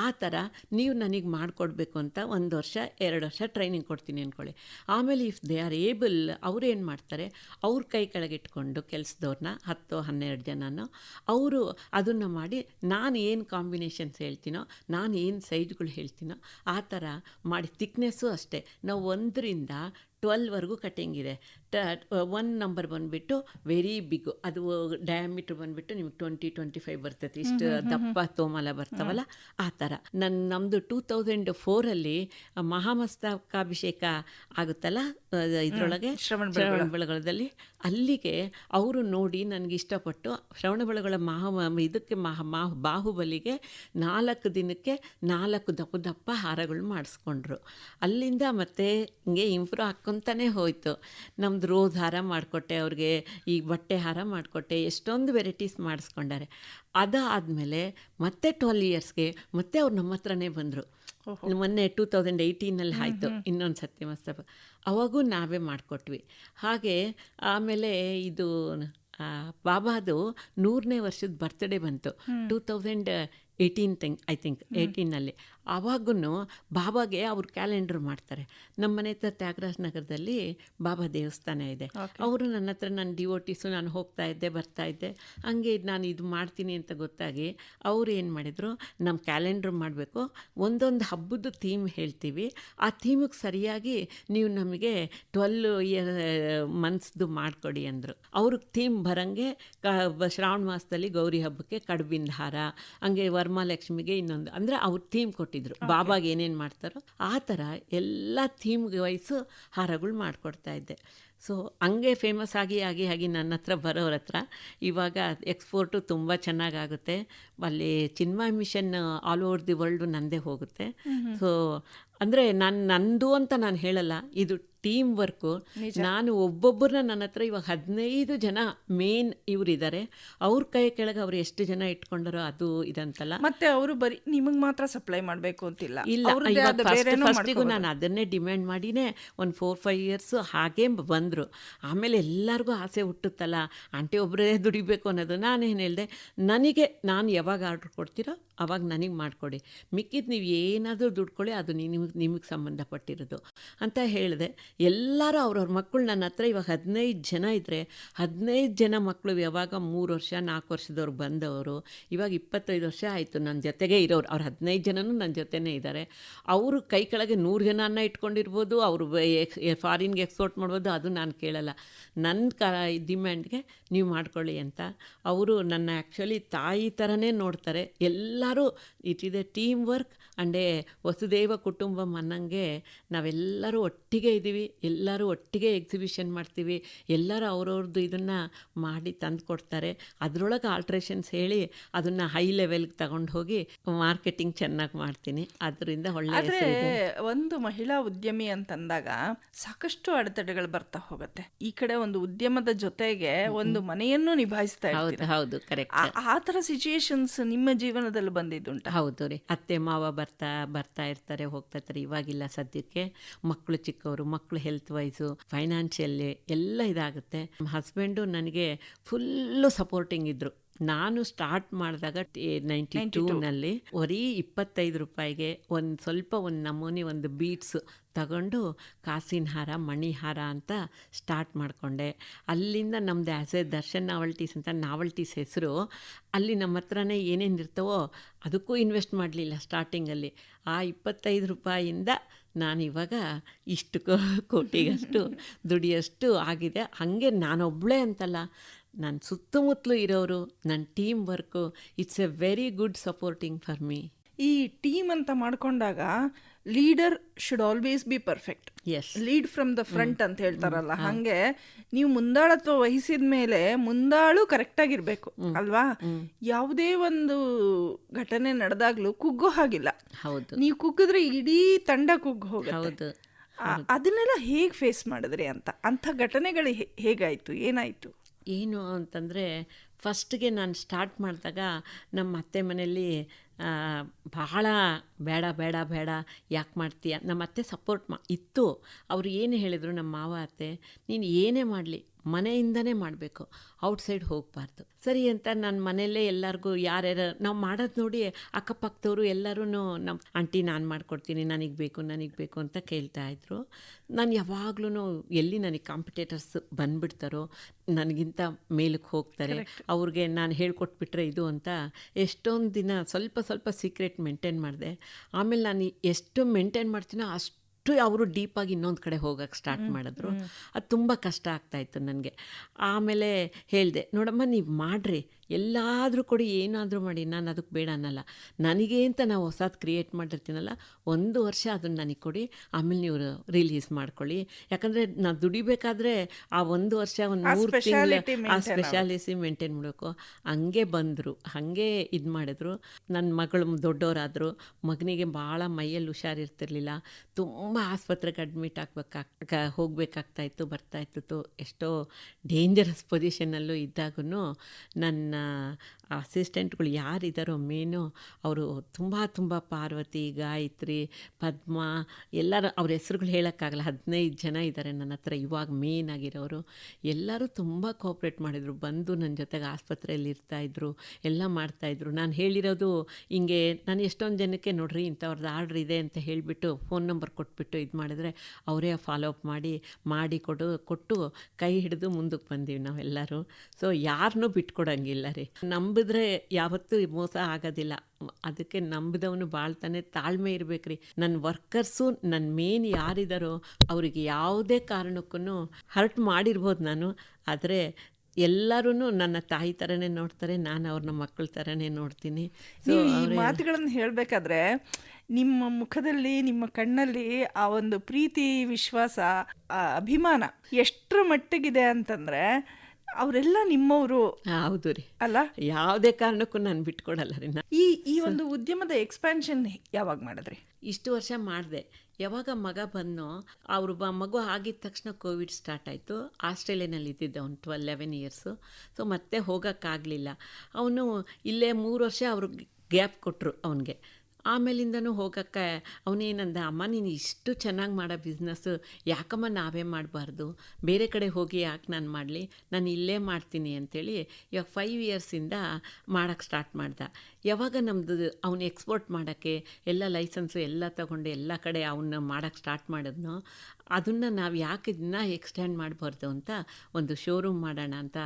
ಆ ಥರ ನೀವು ನನಗೆ ಮಾಡಿಕೊಡ್ಬೇಕು ಅಂತ ಒಂದು ವರ್ಷ, ಎರಡು ವರ್ಷ ಟ್ರೈನಿಂಗ್ ಕೊಡ್ತೀನಿ ಅಂದ್ಕೊಳ್ಳಿ ಆಮೇಲೆ ಇಫ್ ದೇ ಆರ್ ಏಬಲ್ ಏನು ಮಾಡ್ತಾರೆ? ಅವ್ರ ಕೈ ಕೆಳಗೆ ಇಟ್ಕೊಂಡು ಕೆಲಸದವ್ರನ್ನ ಹತ್ತು, ಹನ್ನೆರಡು ಜನನೋ, ಅವರು ಅದನ್ನು ಮಾಡಿ ನಾನು ಏನು ಕಾಂಬಿನೇಷನ್ಸ್ ಹೇಳ್ತೀನೋ, ನಾನು ಏನು ಸೈಜ್ಗಳು ಹೇಳ್ತೀನೋ ಆ ಥರ ಮಾಡಿ ತಿಕ್ನೆಸ್ಸು ಅಷ್ಟೇ. ನಾವು ಒಂದರಿಂದ ಟ್ವೆಲ್ವರೆಗೂ ಕಟ್ಟಿಂಗ್ ಇದೆ. ಟ ಒನ್ ನಂಬರ್ ಬಂದುಬಿಟ್ಟು ವೆರಿ ಬಿಗ್ ಅದು ಡಯಾಮೀಟ್ರ್ ಬಂದುಬಿಟ್ಟು ನಿಮ್ಗೆ ಟ್ವೆಂಟಿ ಟ್ವೆಂಟಿ ಫೈವ್ ಬರ್ತೈತಿ ಇಷ್ಟು ದಪ್ಪ ತೋಮಲ ಬರ್ತಾವಲ್ಲ ಆ ಥರ. ನನ್ನ ನಮ್ಮದು ಟೂ ತೌಸಂಡ್ ಫೋರಲ್ಲಿ ಮಹಾಮಸ್ತಕಾಭಿಷೇಕ ಆಗುತ್ತಲ್ಲ ಇದರೊಳಗೆ ಶ್ರವಣ ಬೆಳಗೊಳದಲ್ಲಿ. ಅಲ್ಲಿಗೆ ಅವರು ನೋಡಿ ನನಗೆ ಇಷ್ಟಪಟ್ಟು ಶ್ರವಣ ಬೆಳಗೊಳ ಮಹಾ ಇದಕ್ಕೆ ಮಹಾ ಮಾ ಬಾಹುಬಲಿಗೆ ನಾಲ್ಕು ದಿನಕ್ಕೆ ನಾಲ್ಕು ದಪ್ಪ ದಪ್ಪ ಹಾರಗಳು ಮಾಡಿಸ್ಕೊಂಡ್ರು. ಅಲ್ಲಿಂದ ಮತ್ತೆ ಹಿಂಗೆ ಇಂಪ್ರೂವ್ ಹಾಕ್ಕೊತಾನೆ ಹೋಯ್ತು. ನಮ್ದು ರೋಸ್ ಹಾರ ಮಾಡಿಕೊಟ್ಟೆ ಅವ್ರಿಗೆ ಈ ಬಟ್ಟೆ ಹಾರ ಮಾಡಿಕೊಟ್ಟೆ ಎಷ್ಟೊಂದು ವೆರೈಟೀಸ್ ಮಾಡಿಸ್ಕೊಂಡಾರೆ. ಅದಾದಮೇಲೆ ಮತ್ತೆ ಟ್ವೆಲ್ ಇಯರ್ಸ್ಗೆ ಮತ್ತೆ ಅವ್ರು ನಮ್ಮ ಹತ್ರನೇ ಬಂದರು. ಮೊನ್ನೆ ಟೂ ತೌಸಂಡ್ ಏಯ್ಟೀನಲ್ಲಿ ಆಯಿತು ಇನ್ನೊಂದು ಸತ್ಯ ಮಸ್ತಪ ಅವಾಗೂ ನಾವೇ ಮಾಡಿಕೊಟ್ವಿ. ಹಾಗೆ ಆಮೇಲೆ ಇದು ಆ, ಬಾಬಾದು ನೂರನೇ ವರ್ಷದ ಬರ್ತ್ಡೇ ಬಂತು. Two thousand eighteen think I think ಏಯ್ಟೀನಲ್ಲಿ ಆವಾಗೂ ಬಾಬಾಗೆ ಅವ್ರು ಕ್ಯಾಲೆಂಡರ್ ಮಾಡ್ತಾರೆ. ನಮ್ಮ ಮನೆ ಹತ್ರ ತ್ಯಾಗರಾಜ ನಗರದಲ್ಲಿ ಬಾಬಾ ದೇವಸ್ಥಾನ ಇದೆ. ಅವರು ನನ್ನ ಹತ್ರ ನಾನು ಡಿವೋಟಿಸು ನಾನು ಹೋಗ್ತಾ ಇದ್ದೆ ಬರ್ತಾ ಇದ್ದೆ. ಹಂಗೆ ನಾನು ಇದು ಮಾಡ್ತೀನಿ ಅಂತ ಗೊತ್ತಾಗಿ ಅವ್ರು ಏನು ಮಾಡಿದರು ನಮ್ಮ ಕ್ಯಾಲೆಂಡ್ರ್ ಮಾಡಬೇಕು ಒಂದೊಂದು ಹಬ್ಬದ ಥೀಮ್ ಹೇಳ್ತೀವಿ. ಆ ಥೀಮಿಗೆ ಸರಿಯಾಗಿ ನೀವು ನಮಗೆ ಟ್ವೆಲ್ ಇಯರ್ ಮಂತ್ಸ್ದು ಮಾಡಿಕೊಡಿ ಅಂದರು. ಅವ್ರಿಗೆ ಥೀಮ್ ಬರಂಗೆ ಶ್ರಾವಣ ಮಾಸದಲ್ಲಿ ಗೌರಿ ಹಬ್ಬಕ್ಕೆ ಕಡುಬಿನ ಹಾರ ಹಂಗೆ ವರಮಹಾಲಕ್ಷ್ಮಿಗೆ ಇನ್ನೊಂದು ಅಂದರೆ ಅವ್ರ ಥೀಮ್ ಕೊಟ್ಟಿದ್ರು. ಬಾಬಾಗೆ ಏನೇನು ಮಾಡ್ತಾರೋ ಆ ಥರ ಎಲ್ಲ ಥೀಮ್ಗೆ ವಯಸ್ಸು ಹಾರಗಳು ಮಾಡಿಕೊಡ್ತಾ ಇದ್ದೆ. ಸೊ ಹಂಗೆ ಫೇಮಸ್ ಆಗಿ ಆಗಿ ಆಗಿ ನನ್ನ ಹತ್ರ ಬರೋರ ಹತ್ರ ಇವಾಗ ಎಕ್ಸ್ಪೋರ್ಟು ತುಂಬ ಚೆನ್ನಾಗಾಗುತ್ತೆ. ಅಲ್ಲಿ Chinmaya mission all over the world ನಂದೇ ಹೋಗುತ್ತೆ. ಸೊ ಅಂದರೆ ನಾನು ನಂದು ಅಂತ ನಾನು ಹೇಳಲ್ಲ. ಇದು ಟೀಮ್ ವರ್ಕು ನಾನು ಒಬ್ಬೊಬ್ಬರನ್ನ ನನ್ನ ಹತ್ರ ಇವಾಗ ಹದಿನೈದು ಜನ ಮೇನ್ ಇವರಿದ್ದಾರೆ. ಅವ್ರ ಕೈ ಕೆಳಗೆ ಅವ್ರು ಎಷ್ಟು ಜನ ಇಟ್ಕೊಂಡಾರೋ ಅದು ಇದಂತಲ್ಲ. ಮತ್ತೆ ಅವರು ಬರೀ ನಿಮಗೆ ಮಾತ್ರ ಸಪ್ಲೈ ಮಾಡಬೇಕು ಅಂತಿಲ್ಲ. ಇಲ್ಲ ಫಸ್ಟಿಗೂ ನಾನು ಅದನ್ನೇ ಡಿಮ್ಯಾಂಡ್ ಮಾಡಿನೇ ಒಂದು ಫೋರ್ ಫೈವ್ ಇಯರ್ಸು ಹಾಗೇ ಬಂದರು. ಆಮೇಲೆ ಎಲ್ಲರಿಗೂ ಆಸೆ ಹುಟ್ಟುತ್ತಲ್ಲ ಆಂಟಿ ಒಬ್ಬರೇ ದುಡಿಬೇಕು ಅನ್ನೋದು. ನಾನೇನು ಹೇಳಿದೆ ನನಗೆ ನಾನು ಯಾವಾಗ ಆರ್ಡ್ರ್ ಕೊಡ್ತೀರೋ ಅವಾಗ ನನಗೆ ಮಾಡಿಕೊಡಿ. ಮಿಕ್ಕಿದ್ದು ನೀವು ಏನಾದರೂ ದುಡ್ಕೊಳ್ಳಿ ಅದು ನಿಮಗೆ ನಿಮಗೆ ಸಂಬಂಧಪಟ್ಟಿರೋದು ಅಂತ ಹೇಳಿದೆ. ಎಲ್ಲರೂ ಅವ್ರವ್ರ ಮಕ್ಕಳು ನನ್ನ ಹತ್ರ ಇವಾಗ ಹದಿನೈದು ಜನ ಇದ್ದರೆ ಹದಿನೈದು ಜನ ಮಕ್ಕಳು ಯಾವಾಗ ಮೂರು ವರ್ಷ, ನಾಲ್ಕು ವರ್ಷದವ್ರು ಬಂದವರು, ಇವಾಗ ಇಪ್ಪತ್ತೈದು ವರ್ಷ ಆಯಿತು ನನ್ನ ಜೊತೆಗೆ ಇರೋರು. ಅವ್ರು ಹದಿನೈದು ಜನನೂ ನನ್ನ ಜೊತೆನೇ ಇದ್ದಾರೆ ಅವರು ಕೈ ಕೆಳಗೆ ನೂರು ಜನನ ಇಟ್ಕೊಂಡಿರ್ಬೋದು, ಅವರು ಫಾರಿನ್ಗೆ ಎಕ್ಸ್ಪೋರ್ಟ್ ಮಾಡ್ಬೋದು, ಅದು ನಾನು ಕೇಳಲ್ಲ. ನನ್ನ ಕ, ಡಿಮ್ಯಾಂಡ್ಗೆ ನೀವು ಮಾಡ್ಕೊಳ್ಳಿ ಅಂತ. ಅವರು ನನ್ನ ಆ್ಯಕ್ಚುಲಿ ತಾಯಿ ಥರನೇ ನೋಡ್ತಾರೆ. ಎಲ್ಲರೂ, ಇಟ್ ಇದೆ ಟೀಮ್ ವರ್ಕ್ ಅಂಡೇ ವಸುದೇವ ಕುಟುಂಬ ಅನ್ನಂಗೆ ನಾವೆಲ್ಲರೂ ಒಟ್ಟಿಗೆ ಇದ್ದೀವಿ. ಎಲ್ಲರೂ ಒಟ್ಟಿಗೆ ಎಕ್ಸಿಬಿಷನ್ ಮಾಡ್ತೀವಿ. ಎಲ್ಲರೂ ಅವ್ರವ್ರದ್ದು ಇದನ್ನು ಮಾಡಿ ತಂದು ಕೊಡ್ತಾರೆ. ಅದರೊಳಗೆ ಆಲ್ಟ್ರೇಷನ್ಸ್ ಹೇಳಿ ಅದನ್ನು ಹೈ ಲೆವೆಲ್ಗೆ ತಗೊಂಡು ಹೋಗಿ ಮಾರ್ಕೆಟಿಂಗ್ ಚೆನ್ನಾಗಿ ಮಾಡ್ತೀನಿ. ಅದರಿಂದ ಒಳ್ಳೆ ಆದ್ರೆ ಒಂದು ಮಹಿಳಾ ಉದ್ಯಮಿ ಅಂತಂದಾಗ ಸಾಕಷ್ಟು ಅಡೆತಡೆಗಳು ಬರ್ತಾ ಹೋಗುತ್ತೆ. ಈ ಕಡೆ ಒಂದು ಉದ್ಯಮದ ಜೊತೆಗೆ ಒಂದು ಮನೆಯನ್ನು ನಿಭಾಯಿಸ್ತಾ ಹೌದು ಹೌದು ಕರೆಕ್ಟ್ ಆ- ಆ ತರ ಸಿಚುಯೇಷನ್ಸ್ ನಿಮ್ಮ ಜೀವನದಲ್ಲಿ ಬಂದಿದ್ದುಂಟ? ಹೌದು ರೀ. ಅತ್ತೆ ಮಾವ ಬರ್ತಾ ಬರ್ತಾ ಇರ್ತಾರೆ ಹೋಗ್ತಾ ಇರ್ತಾರೆ. ಇವಾಗಿಲ್ಲ ಸದ್ಯಕ್ಕೆ. ಮಕ್ಕಳು ಚಿಕ್ಕವರು ಮಕ್ಕಳು ಹೆಲ್ತ್ ವೈಸು ಫೈನಾನ್ಷಿಯಲ್ಲಿ ಎಲ್ಲ ಇದಾಗುತ್ತೆ. ನಮ್ಮ ಹಸ್ಬೆಂಡು ನನಗೆ ಫುಲ್ಲು ಸಪೋರ್ಟಿಂಗ್ ಇದ್ದರು ನಾನು ಸ್ಟಾರ್ಟ್ ಮಾಡಿದಾಗ ನೈಂಟಿ ಟೂನಲ್ಲಿ ಬರೀ ಇಪ್ಪತ್ತೈದು ರೂಪಾಯಿಗೆ ಒಂದು ಸ್ವಲ್ಪ ಒಂದು ನಮೂನಿ ಒಂದು ಬೀಟ್ಸ್ ತಗೊಂಡು ಕಾಸಿನ ಹಾರ ಮಣಿಹಾರ ಅಂತ ಸ್ಟಾರ್ಟ್ ಮಾಡಿಕೊಂಡೆ. ಅಲ್ಲಿಂದ ನಮ್ಮದು ಆ್ಯಸ್ ಎ ದರ್ಶನ್ ನಾವಲ್ಟೀಸ್ ಅಂತ ನಾವಲ್ಟೀಸ್ ಹೆಸರು ಅಲ್ಲಿ ನಮ್ಮ ಹತ್ರನೇ ಏನೇನು ಇರ್ತವೋ ಅದಕ್ಕೂ ಇನ್ವೆಸ್ಟ್ ಮಾಡಲಿಲ್ಲ ಸ್ಟಾರ್ಟಿಂಗಲ್ಲಿ ಆ ಇಪ್ಪತ್ತೈದು ರೂಪಾಯಿಯಿಂದ ನಾನಿವಾಗ ಇಷ್ಟು ಕೋಟಿಗಷ್ಟು ದುಡಿಯಷ್ಟು ಆಗಿದೆ. ಹಾಗೆ ನಾನೊಬ್ಬಳೇ ಅಂತಲ್ಲ ನನ್ನ ಸುತ್ತಮುತ್ತಲೂ ಇರೋರು ನನ್ನ team work it's a very good supporting for me ಈ ಟೀಮ್ ಅಂತ ಮಾಡ್ಕೊಂಡಾಗ leader should always be perfect. As lead from the front ಅಂತ ಹೇಳ್ತಾರಲ್ಲ ಹಂಗೆ ನೀವು ಮುಂದಾಳತ್ವ ವಹಿಸಿದ ಮೇಲೆ ಮುಂದಾಳು ಕರೆಕ್ಟ್ ಆಗಿರ್ಬೇಕು ಅಲ್ವಾ? ಯಾವುದೇ ಒಂದು ಘಟನೆ ನಡೆದಾಗ್ಲೂ ಕುಗ್ಗೋ ಹಾಗಿಲ್ಲ. ಹೌದು. ನೀವು ಕುಗ್ಗಿದ್ರೆ ಇಡೀ ತಂಡ ಕುಗ್ಗು ಹೋಗುತ್ತೆ. ಹೌದು. ಅದನ್ನೆಲ್ಲ ಹೇಗೆ ಫೇಸ್ ಮಾಡಿದ್ರಿ ಅಂತ? ಅಂಥ ಘಟನೆಗಳು ಹೇಗಾಯ್ತು? ಏನಾಯ್ತು? ಏನು ಅಂತಂದ್ರೆ ಫಸ್ಟ್ಗೆ ನಾನು ಸ್ಟಾರ್ಟ್ ಮಾಡಿದಾಗ ನಮ್ಮ ಅತ್ತೆ ಮನೆಯಲ್ಲಿ ಬಹಳ ಬೇಡ ಬೇಡ ಬೇಡ, ಯಾಕೆ ಮಾಡ್ತೀಯ? ನಮ್ಮ ಅತ್ತೆ ಸಪೋರ್ಟ್ ಮಾ ಇತ್ತು. ಅವರು ಏನು ಹೇಳಿದರು ನಮ್ಮ ಮಾವ ಅತ್ತೆ, ನೀನು ಏನೇ ಮಾಡಲಿ, ಮನೆಯಿಂದನೇ ಮಾಡಬೇಕು ಔಟ್ಸೈಡ್ ಹೋಗಬಾರ್ದು. ಸರಿ ಅಂತ ನನ್ನ ಮನೆಯಲ್ಲೇ ಎಲ್ಲರಿಗೂ ಯಾರ್ಯಾರು ನಾವು ಮಾಡೋದು ನೋಡಿ ಅಕ್ಕಪಕ್ಕದವರು ಎಲ್ಲರೂ ನಮ್ಮ ಆಂಟಿ ನಾನು ಮಾಡ್ಕೊಡ್ತೀನಿ ನನಗೆ ಬೇಕು ನನಗೆ ಬೇಕು ಅಂತ ಕೇಳ್ತಾ ಇದ್ರು. ನಾನು ಯಾವಾಗ್ಲೂ ಎಲ್ಲಿ ನನಗೆ ಕಾಂಪಿಟೇಟರ್ಸ್ ಬಂದ್ಬಿಡ್ತಾರೋ ನನಗಿಂತ ಮೇಲಕ್ಕೆ ಹೋಗ್ತಾರೆ. ಅವ್ರಿಗೆ ನಾನು ಹೇಳ್ಕೊಟ್ಬಿಟ್ರೆ ಇದು ಅಂತ ಎಷ್ಟೊಂದು ದಿನ ಸ್ವಲ್ಪ ಸ್ವಲ್ಪ ಸೀಕ್ರೆಟ್ ಮೇಂಟೈನ್ ಮಾಡಿದೆ. ಆಮೇಲೆ ನಾನು ಎಷ್ಟು ಮೇಂಟೈನ್ ಮಾಡ್ತೀನೋ ಅಷ್ಟು ಅವರು ಡೀಪಾಗಿ ಇನ್ನೊಂದು ಕಡೆ ಹೋಗಕ್ಕೆ ಸ್ಟಾರ್ಟ್ ಮಾಡಿದ್ರು. ಅದು ತುಂಬ ಕಷ್ಟ ಆಗ್ತಾಯಿತ್ತು ನನಗೆ. ಆಮೇಲೆ ಹೇಳಿದೆ ನೋಡಮ್ಮ ನೀವು ಮಾಡಿರಿ. ಎಲ್ಲಾದರೂ ಕೊಡಿ ಏನಾದರೂ ಮಾಡಿ ನಾನು ಅದಕ್ಕೆ ಬೇಡ ಅನ್ನಲ್ಲ. ನನಗೆ ಅಂತ ನಾವು ಹೊಸದು ಕ್ರಿಯೇಟ್ ಮಾಡಿರ್ತೀನಲ್ಲ ಒಂದು ವರ್ಷ ಅದನ್ನು ನನಗೆ ಕೊಡಿ ಆಮೇಲೆ ನೀವು ರಿಲೀಸ್ ಮಾಡ್ಕೊಳ್ಳಿ. ಯಾಕಂದರೆ ನಾನು ದುಡಿಬೇಕಾದ್ರೆ ಆ ಒಂದು ವರ್ಷ ಒಂದು ಮೂರು ತಿಂಗಳು ಆ ಸ್ಪೆಷಾಲಿಸಿ ಮೇಂಟೈನ್ ಮಾಡಬೇಕು. ಹಂಗೆ ಬಂದರು ಹಾಗೆ ಇದು ಮಾಡಿದ್ರು. ನನ್ನ ಮಗಳು ದೊಡ್ಡವರಾದರು ಮಗನಿಗೆ ಭಾಳ ಮೈಯಲ್ಲಿ ಹುಷಾರಿರ್ತಿರ್ಲಿಲ್ಲ. ತುಂಬ ಆಸ್ಪತ್ರೆಗೆ ಅಡ್ಮಿಟ್ ಆಗ್ಬೇಕಾಗ ಹೋಗ್ಬೇಕಾಗ್ತಾಯಿತ್ತು ಬರ್ತಾಯಿತ್ತು ಎಷ್ಟೋ ಡೇಂಜರಸ್ ಪೊಸಿಷನಲ್ಲೂ ಇದ್ದಾಗೂ ನನ್ನ ಅಸಿಸ್ಟೆಂಟ್ಗಳು ಯಾರಿದ್ದಾರೋ ಮೇನು ಅವರು ತುಂಬ ತುಂಬ ಪಾರ್ವತಿ, ಗಾಯತ್ರಿ, ಪದ್ಮ ಎಲ್ಲರೂ ಅವ್ರ ಹೆಸ್ರುಗಳು ಹೇಳೋಕ್ಕಾಗಲ್ಲ. ಹದಿನೈದು ಜನ ಇದ್ದಾರೆ ನನ್ನ ಹತ್ರ ಇವಾಗ ಮೇನ್ ಆಗಿರೋರು. ಎಲ್ಲರೂ ತುಂಬ ಕೋಪ್ರೇಟ್ ಮಾಡಿದರು. ಬಂದು ನನ್ನ ಜೊತೆಗೆ ಆಸ್ಪತ್ರೆಯಲ್ಲಿ ಇರ್ತಾಯಿದ್ರು ಎಲ್ಲ ಮಾಡ್ತಾಯಿದ್ರು ನಾನು ಹೇಳಿರೋದು ಹಿಂಗೆ ನಾನು ಎಷ್ಟೊಂದು ಜನಕ್ಕೆ ನೋಡ್ರಿ ಇಂಥವ್ರದ್ದು ಆರ್ಡ್ರ್ ಇದೆ ಅಂತ ಹೇಳಿಬಿಟ್ಟು ಫೋನ್ ನಂಬರ್ ಕೊಟ್ಬಿಟ್ಟು ಇದು ಮಾಡಿದ್ರೆ ಅವರೇ ಫಾಲೋ ಅಪ್ ಮಾಡಿ ಮಾಡಿ ಕೊಡು, ಕೊಟ್ಟು ಕೈ ಹಿಡಿದು ಮುಂದಕ್ಕೆ ಬಂದೀವಿ ನಾವೆಲ್ಲರೂ. ಸೊ ಯಾರನ್ನೂ ಬಿಟ್ಕೊಡಂಗಿಲ್ಲ. ರೀ ನಂಬಿದ್ರೆ ಯಾವತ್ತೂ ಮೋಸ ಆಗೋದಿಲ್ಲ. ಅದಕ್ಕೆ ನಂಬಿದವನು ಬಾಳ್ತಾನೆ ತಾಳ್ಮೆ ಇರಬೇಕ್ರಿ. ನನ್ನ ವರ್ಕರ್ಸು ನನ್ನ ಮೇನ್ ಯಾರಿದ್ದಾರೋ ಅವರಿಗೆ ಯಾವುದೇ ಕಾರಣಕ್ಕೂ ಹರ್ಟ್ ಮಾಡಿರ್ಬೋದು ನಾನು. ಆದರೆ ಎಲ್ಲರೂ ನನ್ನ ತಾಯಿ ಥರನೇ ನೋಡ್ತಾರೆ ನಾನು ಅವ್ರನ್ನ ಮಕ್ಕಳ ಥರನೇ ನೋಡ್ತೀನಿ. ಮಾತುಗಳನ್ನು ಹೇಳಬೇಕಾದ್ರೆ ನಿಮ್ಮ ಮುಖದಲ್ಲಿ ನಿಮ್ಮ ಕಣ್ಣಲ್ಲಿ ಆ ಒಂದು ಪ್ರೀತಿ ವಿಶ್ವಾಸ ಅಭಿಮಾನ ಎಷ್ಟರ ಮಟ್ಟಿಗಿದೆ ಅಂತಂದ್ರೆ ಅವರೆಲ್ಲ ನಿಮ್ಮವರು ಹೌದು ರೀ. ಅಲ್ಲ? ಯಾವುದೇ ಕಾರಣಕ್ಕೂ ನಾನು ಬಿಟ್ಕೊಡಲ್ಲ ರೀ ನಾನು ಈ ಈ ಒಂದು ಉದ್ಯಮದ ಎಕ್ಸ್ಪ್ಯಾನ್ಷನ್ ಯಾವಾಗ ಮಾಡಿದ್ರಿ? ಇಷ್ಟು ವರ್ಷ ಮಾಡಿದೆ. ಯಾವಾಗ ಮಗ ಬಂದೋ ಅವರು ಬ ಮಗು ಆಗಿದ ತಕ್ಷಣ ಕೋವಿಡ್ ಸ್ಟಾರ್ಟ್ ಆಯಿತು. ಆಸ್ಟ್ರೇಲಿಯಾನಲ್ಲಿ ಇದ್ದಿದ್ದ ಅವ್ನು ಟ್ವೆಲ್ ಲೆವೆನ್ ಇಯರ್ಸು ಸೊ ಮತ್ತೆ ಹೋಗೋಕ್ಕಾಗಲಿಲ್ಲ. ಅವನು ಇಲ್ಲೇ ಮೂರು ವರ್ಷ ಅವ್ರಿಗೆ ಗ್ಯಾಪ್ ಕೊಟ್ಟರು ಅವನಿಗೆ. ಆಮೇಲಿಂದನೂ ಹೋಗೋಕ್ಕೆ, ಅವನೇನಂದ, ಅಮ್ಮ, ನೀನು ಇಷ್ಟು ಚೆನ್ನಾಗಿ ಮಾಡೋ ಬಿಸ್ನೆಸ್ಸು ಯಾಕಮ್ಮ ನಾವೇ ಮಾಡಬಾರ್ದು? ಬೇರೆ ಕಡೆ ಹೋಗಿ ಯಾಕೆ ನಾನು ಮಾಡಲಿ? ನಾನು ಇಲ್ಲೇ ಮಾಡ್ತೀನಿ ಅಂಥೇಳಿ ಇವಾಗ ಫೈವ್ ಇಯರ್ಸಿಂದ ಮಾಡೋಕ್ಕೆ ಸ್ಟಾರ್ಟ್ ಮಾಡ್ದೆ. ಯಾವಾಗ ನಮ್ಮದು ಅವನು ಎಕ್ಸ್ಪೋರ್ಟ್ ಮಾಡೋಕ್ಕೆ, ಎಲ್ಲ ಲೈಸೆನ್ಸು ಎಲ್ಲ ತಗೊಂಡು ಎಲ್ಲ ಕಡೆ ಅವನ್ನ ಮಾಡೋಕ್ಕೆ ಸ್ಟಾರ್ಟ್ ಮಾಡಿದ್ನೋ, ಅದನ್ನು ನಾವು ಯಾಕೆ ಇದನ್ನ ಎಕ್ಸ್ಟೆಂಡ್ ಮಾಡಬಾರ್ದು ಅಂತ ಒಂದು ಶೋರೂಮ್ ಮಾಡೋಣ ಅಂತ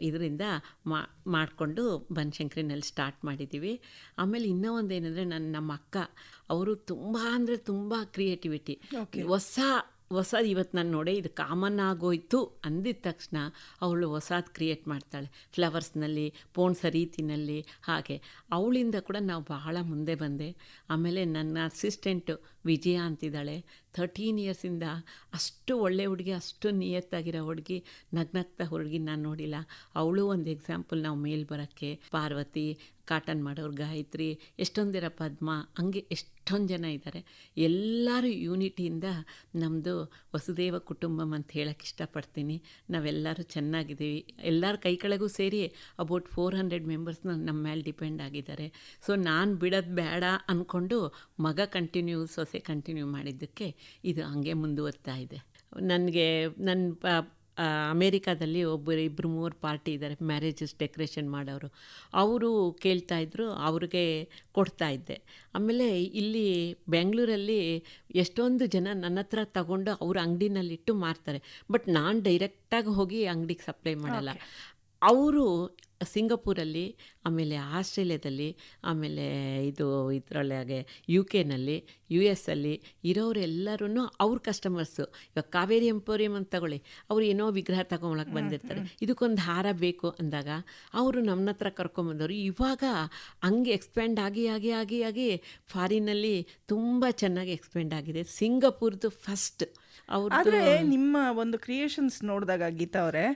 ಇದರಿಂದ ಮಾ ಮಾಡಿಕೊಂಡು ಬನಶಂಕರಿನಲ್ಲಿ ಸ್ಟಾರ್ಟ್ ಮಾಡಿದ್ದೀವಿ. ಆಮೇಲೆ ಇನ್ನೂ ಒಂದು ಏನಂದರೆ ನನ್ನ ನಮ್ಮ ಅಕ್ಕ ಅವರು ತುಂಬ ಅಂದರೆ ತುಂಬ ಕ್ರಿಯೇಟಿವಿಟಿ ಹೊಸ ಹೊಸ ಇವತ್ತು ನಾನು ನೋಡೆ ಇದು ಕಾಮನ್ ಆಗೋಯ್ತು ಅಂದಿದ ತಕ್ಷಣ ಅವಳು ಹೊಸದು ಕ್ರಿಯೇಟ್ ಮಾಡ್ತಾಳೆ. ಫ್ಲವರ್ಸ್ನಲ್ಲಿ ಪೋಣ್ಸ ರೀತಿನಲ್ಲಿ ಹಾಗೆ. ಅವಳಿಂದ ಕೂಡ ನಾವು ಬಹಳ ಮುಂದೆ ಬಂದೆ. ಆಮೇಲೆ ನನ್ನ ಅಸಿಸ್ಟೆಂಟು ವಿಜಯ ಅಂತಿದ್ದಾಳೆ. ಥರ್ಟೀನ್ ಇಯರ್ಸಿಂದ ಅಷ್ಟು ಒಳ್ಳೆ ಹುಡುಗಿ, ಅಷ್ಟು ನಿಯತ್ತಾಗಿರೋ ಹುಡುಗಿ, ನಗ್ನಗ್ತಾ ಹುಡುಗಿ ನಾನು ನೋಡಿಲ್ಲ. ಅವಳು ಒಂದು ಎಕ್ಸಾಂಪಲ್ ನಾವು ಮೇಲ್ ಬರೋಕ್ಕೆ, ಪಾರ್ವತಿ, ಕಾಟನ್ ಮಾಡೋರು ಗಾಯತ್ರಿ ಎಷ್ಟೊಂದಿರ ಪದ್ಮ ಹಂಗೆ ಎಷ್ಟೊಂದು ಜನ ಇದ್ದಾರೆ ಎಲ್ಲರೂ ಯೂನಿಟಿಯಿಂದ ನಮ್ಮದು ವಸುದೇವ ಕುಟುಂಬಂ ಅಂತ ಹೇಳಕ್ಕೆ ಇಷ್ಟಪಡ್ತೀನಿ. ನಾವೆಲ್ಲರೂ ಚೆನ್ನಾಗಿದ್ದೀವಿ. ಎಲ್ಲರ ಕೈ ಕೆಳಗೂ ಸೇರಿ ಅಬೌಟ್ ಫೋರ್ ಹಂಡ್ರೆಡ್ ಮೆಂಬರ್ಸ್ನ ನಮ್ಮ ಮೇಲೆ ಡಿಪೆಂಡ್ ಆಗಿದ್ದಾರೆ. ಸೊ ನಾನು ಬಿಡೋದು ಬೇಡ ಅಂದ್ಕೊಂಡು ಮಗ ಕಂಟಿನ್ಯೂ ಸೊಸೆ ಕಂಟಿನ್ಯೂ ಮಾಡಿದ್ದಕ್ಕೆ ಇದು ಹಂಗೆ ಮುಂದುವರ್ತಾ ಇದೆ. ನನಗೆ ನನ್ನ ಪ ಅಮೇರಿಕಾದಲ್ಲಿ ಒಬ್ಬರು ಇಬ್ಬರು ಮೂವರು ಪಾರ್ಟಿ ಇದ್ದಾರೆ ಮ್ಯಾರೇಜಸ್ ಡೆಕೋರೇಷನ್ ಮಾಡೋರು. ಅವರು ಕೇಳ್ತಾ ಇದ್ರು ಅವ್ರಿಗೆ ಕೊಡ್ತಾ ಇದ್ದೆ. ಆಮೇಲೆ ಇಲ್ಲಿ ಬೆಂಗಳೂರಲ್ಲಿ ಎಷ್ಟೊಂದು ಜನ ನನ್ನ ಹತ್ರ ತಗೊಂಡು ಅವ್ರ ಅಂಗಡಿನಲ್ಲಿಟ್ಟು ಮಾರ್ತಾರೆ. ಬಟ್ ನಾನು ಡೈರೆಕ್ಟಾಗಿ ಹೋಗಿ ಅಂಗಡಿಗೆ ಸಪ್ಲೈ ಮಾಡಲ್ಲ. ಅವರು ಸಿಂಗಪೂರಲ್ಲಿ ಆಮೇಲೆ ಆಸ್ಟ್ರೇಲಿಯಾದಲ್ಲಿ ಆಮೇಲೆ ಇದು ಇದರೊಳಗೆ ಯು ಕೆನಲ್ಲಿ ಯು ಎಸ್ ಅಲ್ಲಿ ಇರೋರೆಲ್ಲರೂ ಅವ್ರ ಕಸ್ಟಮರ್ಸು ಇವಾಗ ಕಾವೇರಿ ಎಂಪೋರಿಯಂ ಅಂತ ತಗೊಳ್ಳಿ ಅವ್ರು ಏನೋ ವಿಗ್ರಹ ತಗೊಂಬಳಕ್ಕೆ ಬಂದಿರ್ತಾರೆ. ಇದಕ್ಕೊಂದು ಹಾರ ಬೇಕು ಅಂದಾಗ ಅವರು ನಮ್ಮ ಹತ್ರ ಕರ್ಕೊಂಬಂದವರು ಇವಾಗ ಹಂಗೆ ಎಕ್ಸ್ಪ್ಯಾಂಡ್ ಆಗಿ ಆಗಿ ಆಗಿ ಆಗಿ ಫಾರಿನಲ್ಲಿ ತುಂಬ ಚೆನ್ನಾಗಿ ಎಕ್ಸ್ಪ್ಯಾಂಡ್ ಆಗಿದೆ. ಸಿಂಗಪುರ್ದು ಫಸ್ಟ್ ಅವ್ರು ಆದ್ರೆ ನಿಮ್ಮ ಒಂದು ಕ್ರಿಯೇಷನ್ಸ್ ನೋಡಿದಾಗ ಗೀತಾ ಅವರೇ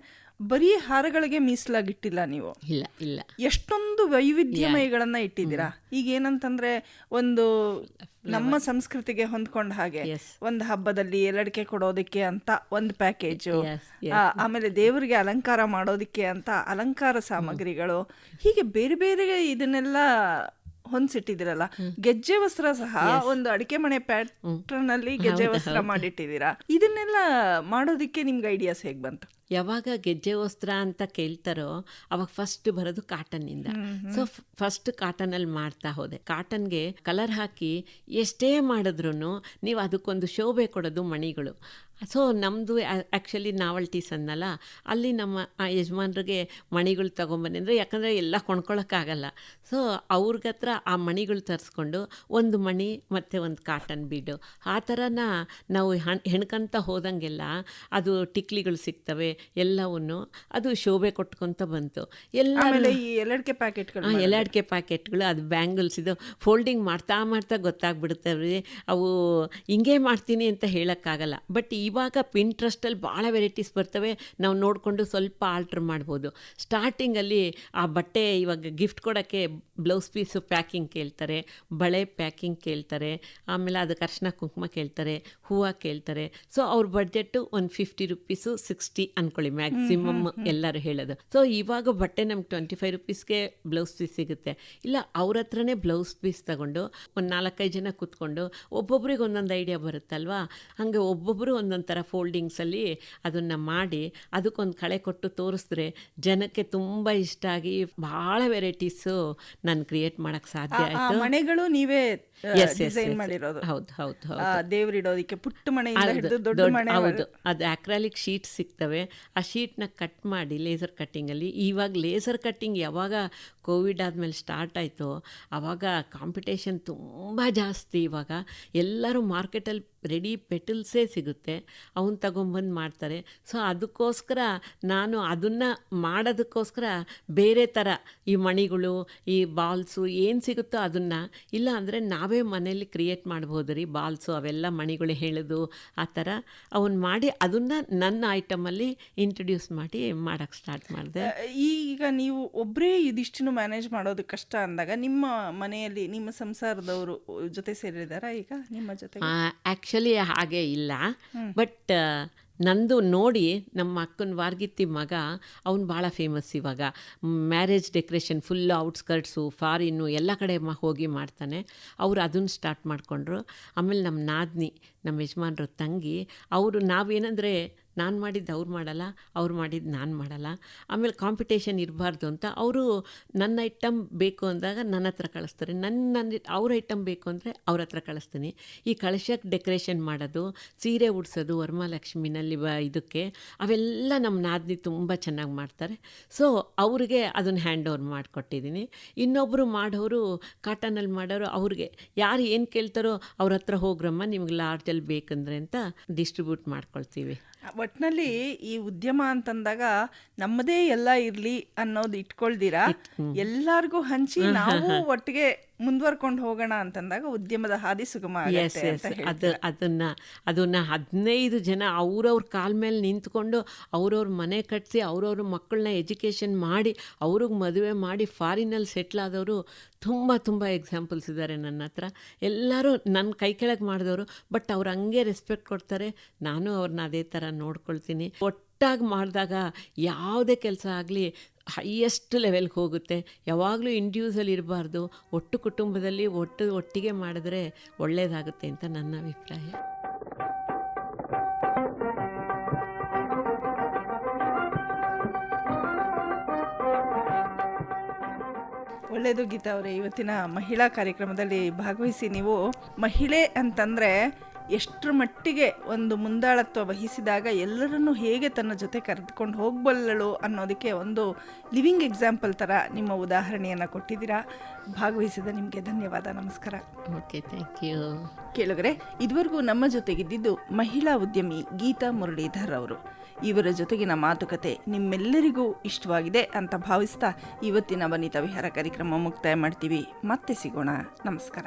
ಬರೀ ಹಾರಗಳಿಗೆ ಮೀಸಲಾಗಿಟ್ಟಿಲ್ಲ ನೀವು. ಇಲ್ಲ ಇಲ್ಲ. ಎಷ್ಟೊಂದು ವೈವಿಧ್ಯಮಯಗಳನ್ನ ಇಟ್ಟಿದ್ದೀರಾ? ಈಗ ಏನಂತಂದ್ರೆ ಒಂದು ನಮ್ಮ ಸಂಸ್ಕೃತಿಗೆ ಹೊಂದ್ಕೊಂಡ ಹಾಗೆ. ಒಂದು ಹಬ್ಬದಲ್ಲಿ ಎಲ್ಲಡಿಕೆ ಕೊಡೋದಕ್ಕೆ ಅಂತ ಒಂದು ಪ್ಯಾಕೇಜ್ ಆಮೇಲೆ ದೇವರಿಗೆ ಅಲಂಕಾರ ಮಾಡೋದಕ್ಕೆ ಅಂತ ಅಲಂಕಾರ ಸಾಮಗ್ರಿಗಳು. ಹೀಗೆ ಬೇರೆ ಬೇರೆ ಇದನ್ನೆಲ್ಲ ಹೊಂದ್ಸಿಟ್ಟಿದಿರಲ್ಲ ಗೆಜ್ಜೆ ವಸ್ತ್ರ ಸಹ ಒಂದು ಅಡಿಕೆ ಮನೆ ಪ್ಯಾಟ್ರನ್ ಅಲ್ಲಿ ಗೆಜ್ಜೆ ವಸ್ತ್ರ ಮಾಡಿಟ್ಟಿದ್ದೀರಾ? ಇದನ್ನೆಲ್ಲ ಮಾಡೋದಕ್ಕೆ ನಿಮ್ಗೆ ಐಡಿಯಾಸ್ ಹೇಗೆ ಬಂತು? ಯಾವಾಗ ಗೆಜ್ಜೆ ವಸ್ತ್ರ ಅಂತ ಕೇಳ್ತಾರೋ ಅವಾಗ ಫಸ್ಟ್ ಬರೋದು ಕಾಟನ್ನಿಂದ ಸೊ ಫಸ್ಟ್ ಕಾಟನಲ್ಲಿ ಮಾಡ್ತಾ ಹೋದೆ. ಕಾಟನ್ಗೆ ಕಲರ್ ಹಾಕಿ ಎಷ್ಟೇ ಮಾಡಿದ್ರು ನೀವು ಅದಕ್ಕೊಂದು ಶೋಭೆ ಕೊಡೋದು ಮಣಿಗಳು. ಸೊ ನಮ್ಮದು ಆ್ಯಕ್ಚುಲಿ ನಾವಲ್ಟೀಸ್ ಅನ್ನಲ್ಲ ಅಲ್ಲಿ ನಮ್ಮ ಆ ಯಜಮಾನ್ರಿಗೆ ಮಣಿಗಳು ತೊಗೊಂಬನ್ನಿ ಅಂದರೆ ಯಾಕಂದರೆ ಎಲ್ಲ ಕೊಂಡ್ಕೊಳಕ್ಕಾಗಲ್ಲ. ಸೊ ಅವ್ರಿಗತ್ರ ಆ ಮಣಿಗಳು ತರಿಸ್ಕೊಂಡು ಒಂದು ಮಣಿ ಮತ್ತು ಒಂದು ಕಾಟನ್ ಬೀಡು ಆ ಥರನ ನಾವು ಹಣ್ ಹೆಣ್ಕಂತ ಹೋದಂಗೆಲ್ಲ ಅದು ಟಿಕ್ಲಿಗಳು ಸಿಗ್ತವೆ ಎಲ್ಲವನ್ನು ಅದು ಶೋಭೆ ಕೊಟ್ಕೊಂತ ಬಂತು. ಎಲ್ಲ ಈ ಎಲ್ಲಡಿಕೆ ಪ್ಯಾಕೆಟ್ಗಳು ಹಾಂ ಎಲ್ಲಡಿಕೆ ಪ್ಯಾಕೆಟ್ಗಳು ಅದು ಬ್ಯಾಂಗಲ್ಸ್ ಇದು ಫೋಲ್ಡಿಂಗ್ ಮಾಡ್ತಾ ಮಾಡ್ತಾ ಗೊತ್ತಾಗ್ಬಿಡುತ್ತವೆ ಅವು ಹಿಂಗೆ ಮಾಡ್ತೀನಿ ಅಂತ ಹೇಳೋಕ್ಕಾಗಲ್ಲ. ಬಟ್ ಇವಾಗ ಪಿಂಟ್ರಸ್ಟಲ್ಲಿ ಭಾಳ ವೆರೈಟೀಸ್ ಬರ್ತವೆ. ನಾವು ನೋಡಿಕೊಂಡು ಸ್ವಲ್ಪ ಆಲ್ಟ್ರ್ ಮಾಡ್ಬೋದು. ಸ್ಟಾರ್ಟಿಂಗಲ್ಲಿ ಆ ಬಟ್ಟೆ ಇವಾಗ ಗಿಫ್ಟ್ ಕೊಡೋಕ್ಕೆ ಬ್ಲೌಸ್ ಪೀಸು ಪ್ಯಾಕಿಂಗ್ ಕೇಳ್ತಾರೆ ಬಳೆ ಪ್ಯಾಕಿಂಗ್ ಕೇಳ್ತಾರೆ ಆಮೇಲೆ ಅದಕ್ಕೆ ಅರ್ಶಿನ ಕುಂಕುಮ ಕೇಳ್ತಾರೆ ಹೂವು ಕೇಳ್ತಾರೆ. ಸೊ ಅವ್ರ ಬಡ್ಜೆಟ್ಟು ಒಂದು ಫಿಫ್ಟಿ ರುಪೀಸು ಸಿಕ್ಸ್ಟಿ ಅಂದ್ಕೊಳ್ಳಿ ಮ್ಯಾಕ್ಸಿಮಮ್ ಎಲ್ಲರೂ ಹೇಳೋದು. ಸೊ ಇವಾಗ ಬಟ್ಟೆ ನಮ್ಗೆ ಟ್ವೆಂಟಿ ಫೈವ್ ರುಪೀಸ್ಗೆ ಬ್ಲೌಸ್ ಪೀಸ್ ಸಿಗುತ್ತೆ. ಇಲ್ಲ ಅವ್ರ ಹತ್ರನೇ ಬ್ಲೌಸ್ ಪೀಸ್ ತಗೊಂಡು ಒಂದು ನಾಲ್ಕೈದು ಜನ ಕೂತ್ಕೊಂಡು ಒಬ್ಬೊಬ್ರಿಗೆ ಒಂದೊಂದು ಐಡಿಯಾ ಬರುತ್ತಲ್ವಾ? ಹಾಗೆ ಒಬ್ಬೊಬ್ಬರು ಒಂದೊಂದು ಥರ ಫೋಲ್ಡಿಂಗ್ಸಲ್ಲಿ ಅದನ್ನು ಮಾಡಿ ಅದಕ್ಕೊಂದು ಕಳೆ ಕೊಟ್ಟು ತೋರಿಸಿದ್ರೆ ಜನಕ್ಕೆ ತುಂಬ ಇಷ್ಟ ಆಗಿ ಭಾಳ ವೆರೈಟೀಸು ನಾನು ಕ್ರಿಯೇಟ್ ಮಾಡೋಕ್ಕೆ ಸಾಧ್ಯ ಆಯಿತು. ಮನೆಗಳು ನೀವೇ ಮಾಡಿರೋದು. ಹೌದು ಹೌದು ದೇವ್ರಿಡೋದಿಕ್ಕೆ ಪುಟ್ಟ ದೊಡ್ಡ- ಮನೆ ಹೌದು. ಅದು ಆಕ್ರಾಲಿಕ್ ಶೀಟ್ ಸಿಗ್ತವೆ. ಆ ಶೀಟ್ನ ಕಟ್ ಮಾಡಿ ಲೇಸರ್ ಕಟ್ಟಿಂಗಲ್ಲಿ. ಇವಾಗ ಲೇಸರ್ ಕಟ್ಟಿಂಗ್ ಯಾವಾಗ ಕೋವಿಡ್ ಆದಮೇಲೆ ಸ್ಟಾರ್ಟ್ ಆಯಿತು ಆವಾಗ ಕಾಂಪಿಟೇಷನ್ ತುಂಬ ಜಾಸ್ತಿ ಇವಾಗ. ಎಲ್ಲರೂ ಮಾರ್ಕೆಟಲ್ಲಿ ರೆಡಿ ಪೆಟಲ್ಸೇ ಸಿಗುತ್ತೆ. ಅವನ್ನ ತಗೊಂಬಂದು ಮಾಡ್ತಾರೆ. ಸೊ ಅದಕ್ಕೋಸ್ಕರ ನಾನು ಅದನ್ನು ಮಾಡೋದಕ್ಕೋಸ್ಕರ ಬೇರೆ ಥರ ಈ ಮಣಿಗಳು ಈ ಬಾಲ್ಸು ಏನು ಸಿಗುತ್ತೋ ಅದನ್ನು ಇಲ್ಲ ಅಂದರೆ ನಾವೇ ಮನೇಲಿ ಕ್ರಿಯೇಟ್ ಮಾಡ್ಬೋದು ರೀ ಬಾಲ್ಸು ಅವೆಲ್ಲ ಮಣಿಗಳು ಹೇಳೋದು ಆ ಥರ ಅವನ್ನ ಮಾಡಿ ಅದನ್ನು ನನ್ನ ಐಟಮಲ್ಲಿ ಇಂಟ್ರೊಡ್ಯೂಸ್ ಮಾಡಿ ಮಾಡೋಕ್ಕೆ ಸ್ಟಾರ್ಟ್ ಮಾಡಿದೆ. ಈಗ ನೀವು ಒಬ್ಬರೇ ಇದಿಷ್ಟು ಮ್ಯಾನೇಜ್ ಮಾಡೋದು ಕಷ್ಟ ಅಂದಾಗ ನಿಮ್ಮ ಮನೆಯಲ್ಲಿ ನಿಮ್ಮ ಸಂಸಾರದವರು ಜೊತೆ ಸೇರಿದಾರಾ ಈಗ? ನಿಮ್ಮ ಜೊತೆ ಆ್ಯಕ್ಚುಲಿ ಹಾಗೆ ಇಲ್ಲ. ಬಟ್ ನಂದು ನೋಡಿ ನಮ್ಮ ಅಕ್ಕನ ವಾರ್ಗಿತ್ತಿ ಮಗ ಅವನು ಭಾಳ ಫೇಮಸ್ ಇವಾಗ. Marriage decoration full outskirts foreign ಎಲ್ಲ ಕಡೆ ಮ ಹೋಗಿ ಮಾಡ್ತಾನೆ. ಅವರು ಅದನ್ನು ಸ್ಟಾರ್ಟ್ ಮಾಡಿಕೊಂಡ್ರು. ಆಮೇಲೆ ನಮ್ಮ ನಾದ್ನಿ ನಮ್ಮ ಯಜಮಾನ್ರ ತಂಗಿ ಅವರು ನಾವೇನಂದರೆ ನಾನು ಮಾಡಿದ್ದು ಅವ್ರು ಮಾಡಲ್ಲ, ಅವ್ರು ಮಾಡಿದ್ದು ನಾನು ಮಾಡಲ್ಲ. ಆಮೇಲೆ ಕಾಂಪಿಟೇಷನ್ ಇರಬಾರ್ದು ಅಂತ ಅವರು ನನ್ನ ಐಟಮ್ ಬೇಕು ಅಂದಾಗ ನನ್ನ ಹತ್ರ ಕಳಿಸ್ತಾರೆ. ನನ್ನ ನನ್ನ ಅವ್ರ ಐಟಮ್ ಬೇಕು ಅಂದರೆ ಅವ್ರ ಹತ್ರ ಕಳಿಸ್ತೀನಿ. ಈ ಕಳಶಕ್ಕೆ ಡೆಕೋರೇಷನ್ ಮಾಡೋದು, ಸೀರೆ ಉಡ್ಸೋದು ವರಮಹಾಲಕ್ಷ್ಮಿನಲ್ಲಿ ಬ ಇದಕ್ಕೆ ಅವೆಲ್ಲ ನಮ್ಮ ನಾದಿನಿ ತುಂಬ ಚೆನ್ನಾಗಿ ಮಾಡ್ತಾರೆ. ಸೊ ಅವ್ರಿಗೆ ಅದನ್ನು ಹ್ಯಾಂಡ್ ಓವರ್ ಮಾಡಿಕೊಟ್ಟಿದ್ದೀನಿ ಇನ್ನೊಬ್ಬರು ಮಾಡೋರು ಕಾಟನಲ್ಲಿ ಮಾಡೋರು ಅವ್ರಿಗೆ ಯಾರು ಏನು ಕೇಳ್ತಾರೋ ಅವ್ರ ಹತ್ರ ಹೋಗ್ರಮ್ಮ, ನಿಮ್ಗೆ ಲಾರ್ಜಲ್ಲಿ ಬೇಕಂದ್ರೆ ಅಂತ ಡಿಸ್ಟ್ರಿಬ್ಯೂಟ್ ಮಾಡ್ಕೊಳ್ತೀವಿ. ಒಟ್ನಲ್ಲಿ ಈ ಉದ್ಯಮ ಅಂತಂದಾಗ ನಮ್ಮದೇ ಎಲ್ಲ ಇರ್ಲಿ ಅನ್ನೋದು ಇಟ್ಕೊಳ್ದಿರಾ? ಎಲ್ಲಾರ್ಗೂ ಹಂಚಿ ನಾವು ಒಟ್ಟಿಗೆ ಮುಂದುವರ್ಕೊಂಡು ಹೋಗೋಣ ಅಂತಂದಾಗ ಉದ್ಯಮದ ಹಾದಿ ಸುಗಮ ಎಸ್ ಎಸ್ ಅದು ಅದನ್ನ ಅದನ್ನ ಹದಿನೈದು ಜನ ಅವ್ರವ್ರ ಕಾಲ ಮೇಲೆ ನಿಂತ್ಕೊಂಡು ಅವ್ರವ್ರ ಮನೆ ಕಟ್ಟಿಸಿ ಅವ್ರವ್ರ ಮಕ್ಕಳನ್ನ ಎಜುಕೇಷನ್ ಮಾಡಿ ಅವ್ರಿಗೆ ಮದುವೆ ಮಾಡಿ ಫಾರಿನಲ್ಲಿ ಸೆಟ್ಲ್ ಆದವರು ತುಂಬ ತುಂಬ ಎಕ್ಸಾಂಪಲ್ಸ್ ಇದ್ದಾರೆ ನನ್ನ ಹತ್ರ. ಎಲ್ಲರೂ ನನ್ನ ಕೈ ಕೆಳಗೆ ಮಾಡಿದವರು ಬಟ್ ಅವ್ರು ಹಂಗೆ ರೆಸ್ಪೆಕ್ಟ್ ಕೊಡ್ತಾರೆ. ನಾನು ಅವ್ರನ್ನ ಅದೇ ಥರ ನೋಡ್ಕೊಳ್ತೀನಿ. ಒಟ್ಟಾಗಿ ಮಾಡಿದಾಗ ಯಾವುದೇ ಕೆಲಸ ಆಗಲಿ ಹೈಯೆಸ್ಟ್ ಲೆವೆಲ್ಗೆ ಹೋಗುತ್ತೆ. ಯಾವಾಗಲೂ ಇಂಡಿವಿಜುವಲ್ ಇರಬಾರ್ದು. ಒಟ್ಟು ಕುಟುಂಬದಲ್ಲಿ ಒಟ್ಟು ಒಟ್ಟಿಗೆ ಮಾಡಿದ್ರೆ ಒಳ್ಳೆಯದಾಗುತ್ತೆ ಅಂತ ನನ್ನ ಅಭಿಪ್ರಾಯ. ಒಳ್ಳೆಯದು ಗೀತಾ ಅವರೇ, ಇವತ್ತಿನ ಮಹಿಳಾ ಕಾರ್ಯಕ್ರಮದಲ್ಲಿ ಭಾಗವಹಿಸಿ ನೀವು ಮಹಿಳೆ ಅಂತಂದ್ರೆ ಎಷ್ಟರ ಮಟ್ಟಿಗೆ ಒಂದು ಮುಂದಾಳತ್ವ ವಹಿಸಿದಾಗ ಎಲ್ಲರನ್ನು ಹೇಗೆ ತನ್ನ ಜೊತೆ ಕರೆದುಕೊಂಡು ಹೋಗಬಲ್ಲಳು ಅನ್ನೋದಕ್ಕೆ ಒಂದು ಲಿವಿಂಗ್ ಎಕ್ಸಾಂಪಲ್ ಥರ ನಿಮ್ಮ ಉದಾಹರಣೆಯನ್ನು ಕೊಟ್ಟಿದ್ದೀರಾ. ಭಾಗವಹಿಸಿದ ನಿಮಗೆ ಧನ್ಯವಾದ ನಮಸ್ಕಾರ. ಓಕೆ ಥ್ಯಾಂಕ್ ಯು ಕೇಳಿದ್ರೆ ಇದುವರೆಗೂ ನಮ್ಮ ಜೊತೆಗಿದ್ದಿದ್ದು ಮಹಿಳಾ ಉದ್ಯಮಿ ಗೀತಾ ಮುರಳೀಧರ್ ಅವರು. ಇವರ ಜೊತೆಗಿನ ಮಾತುಕತೆ ನಿಮ್ಮೆಲ್ಲರಿಗೂ ಇಷ್ಟವಾಗಿದೆ ಅಂತ ಭಾವಿಸ್ತಾ ಇವತ್ತಿನ ವನಿತಾ ವಿಹಾರ ಕಾರ್ಯಕ್ರಮ ಮುಕ್ತಾಯ ಮಾಡ್ತೀವಿ. ಮತ್ತೆ ಸಿಗೋಣ. ನಮಸ್ಕಾರ.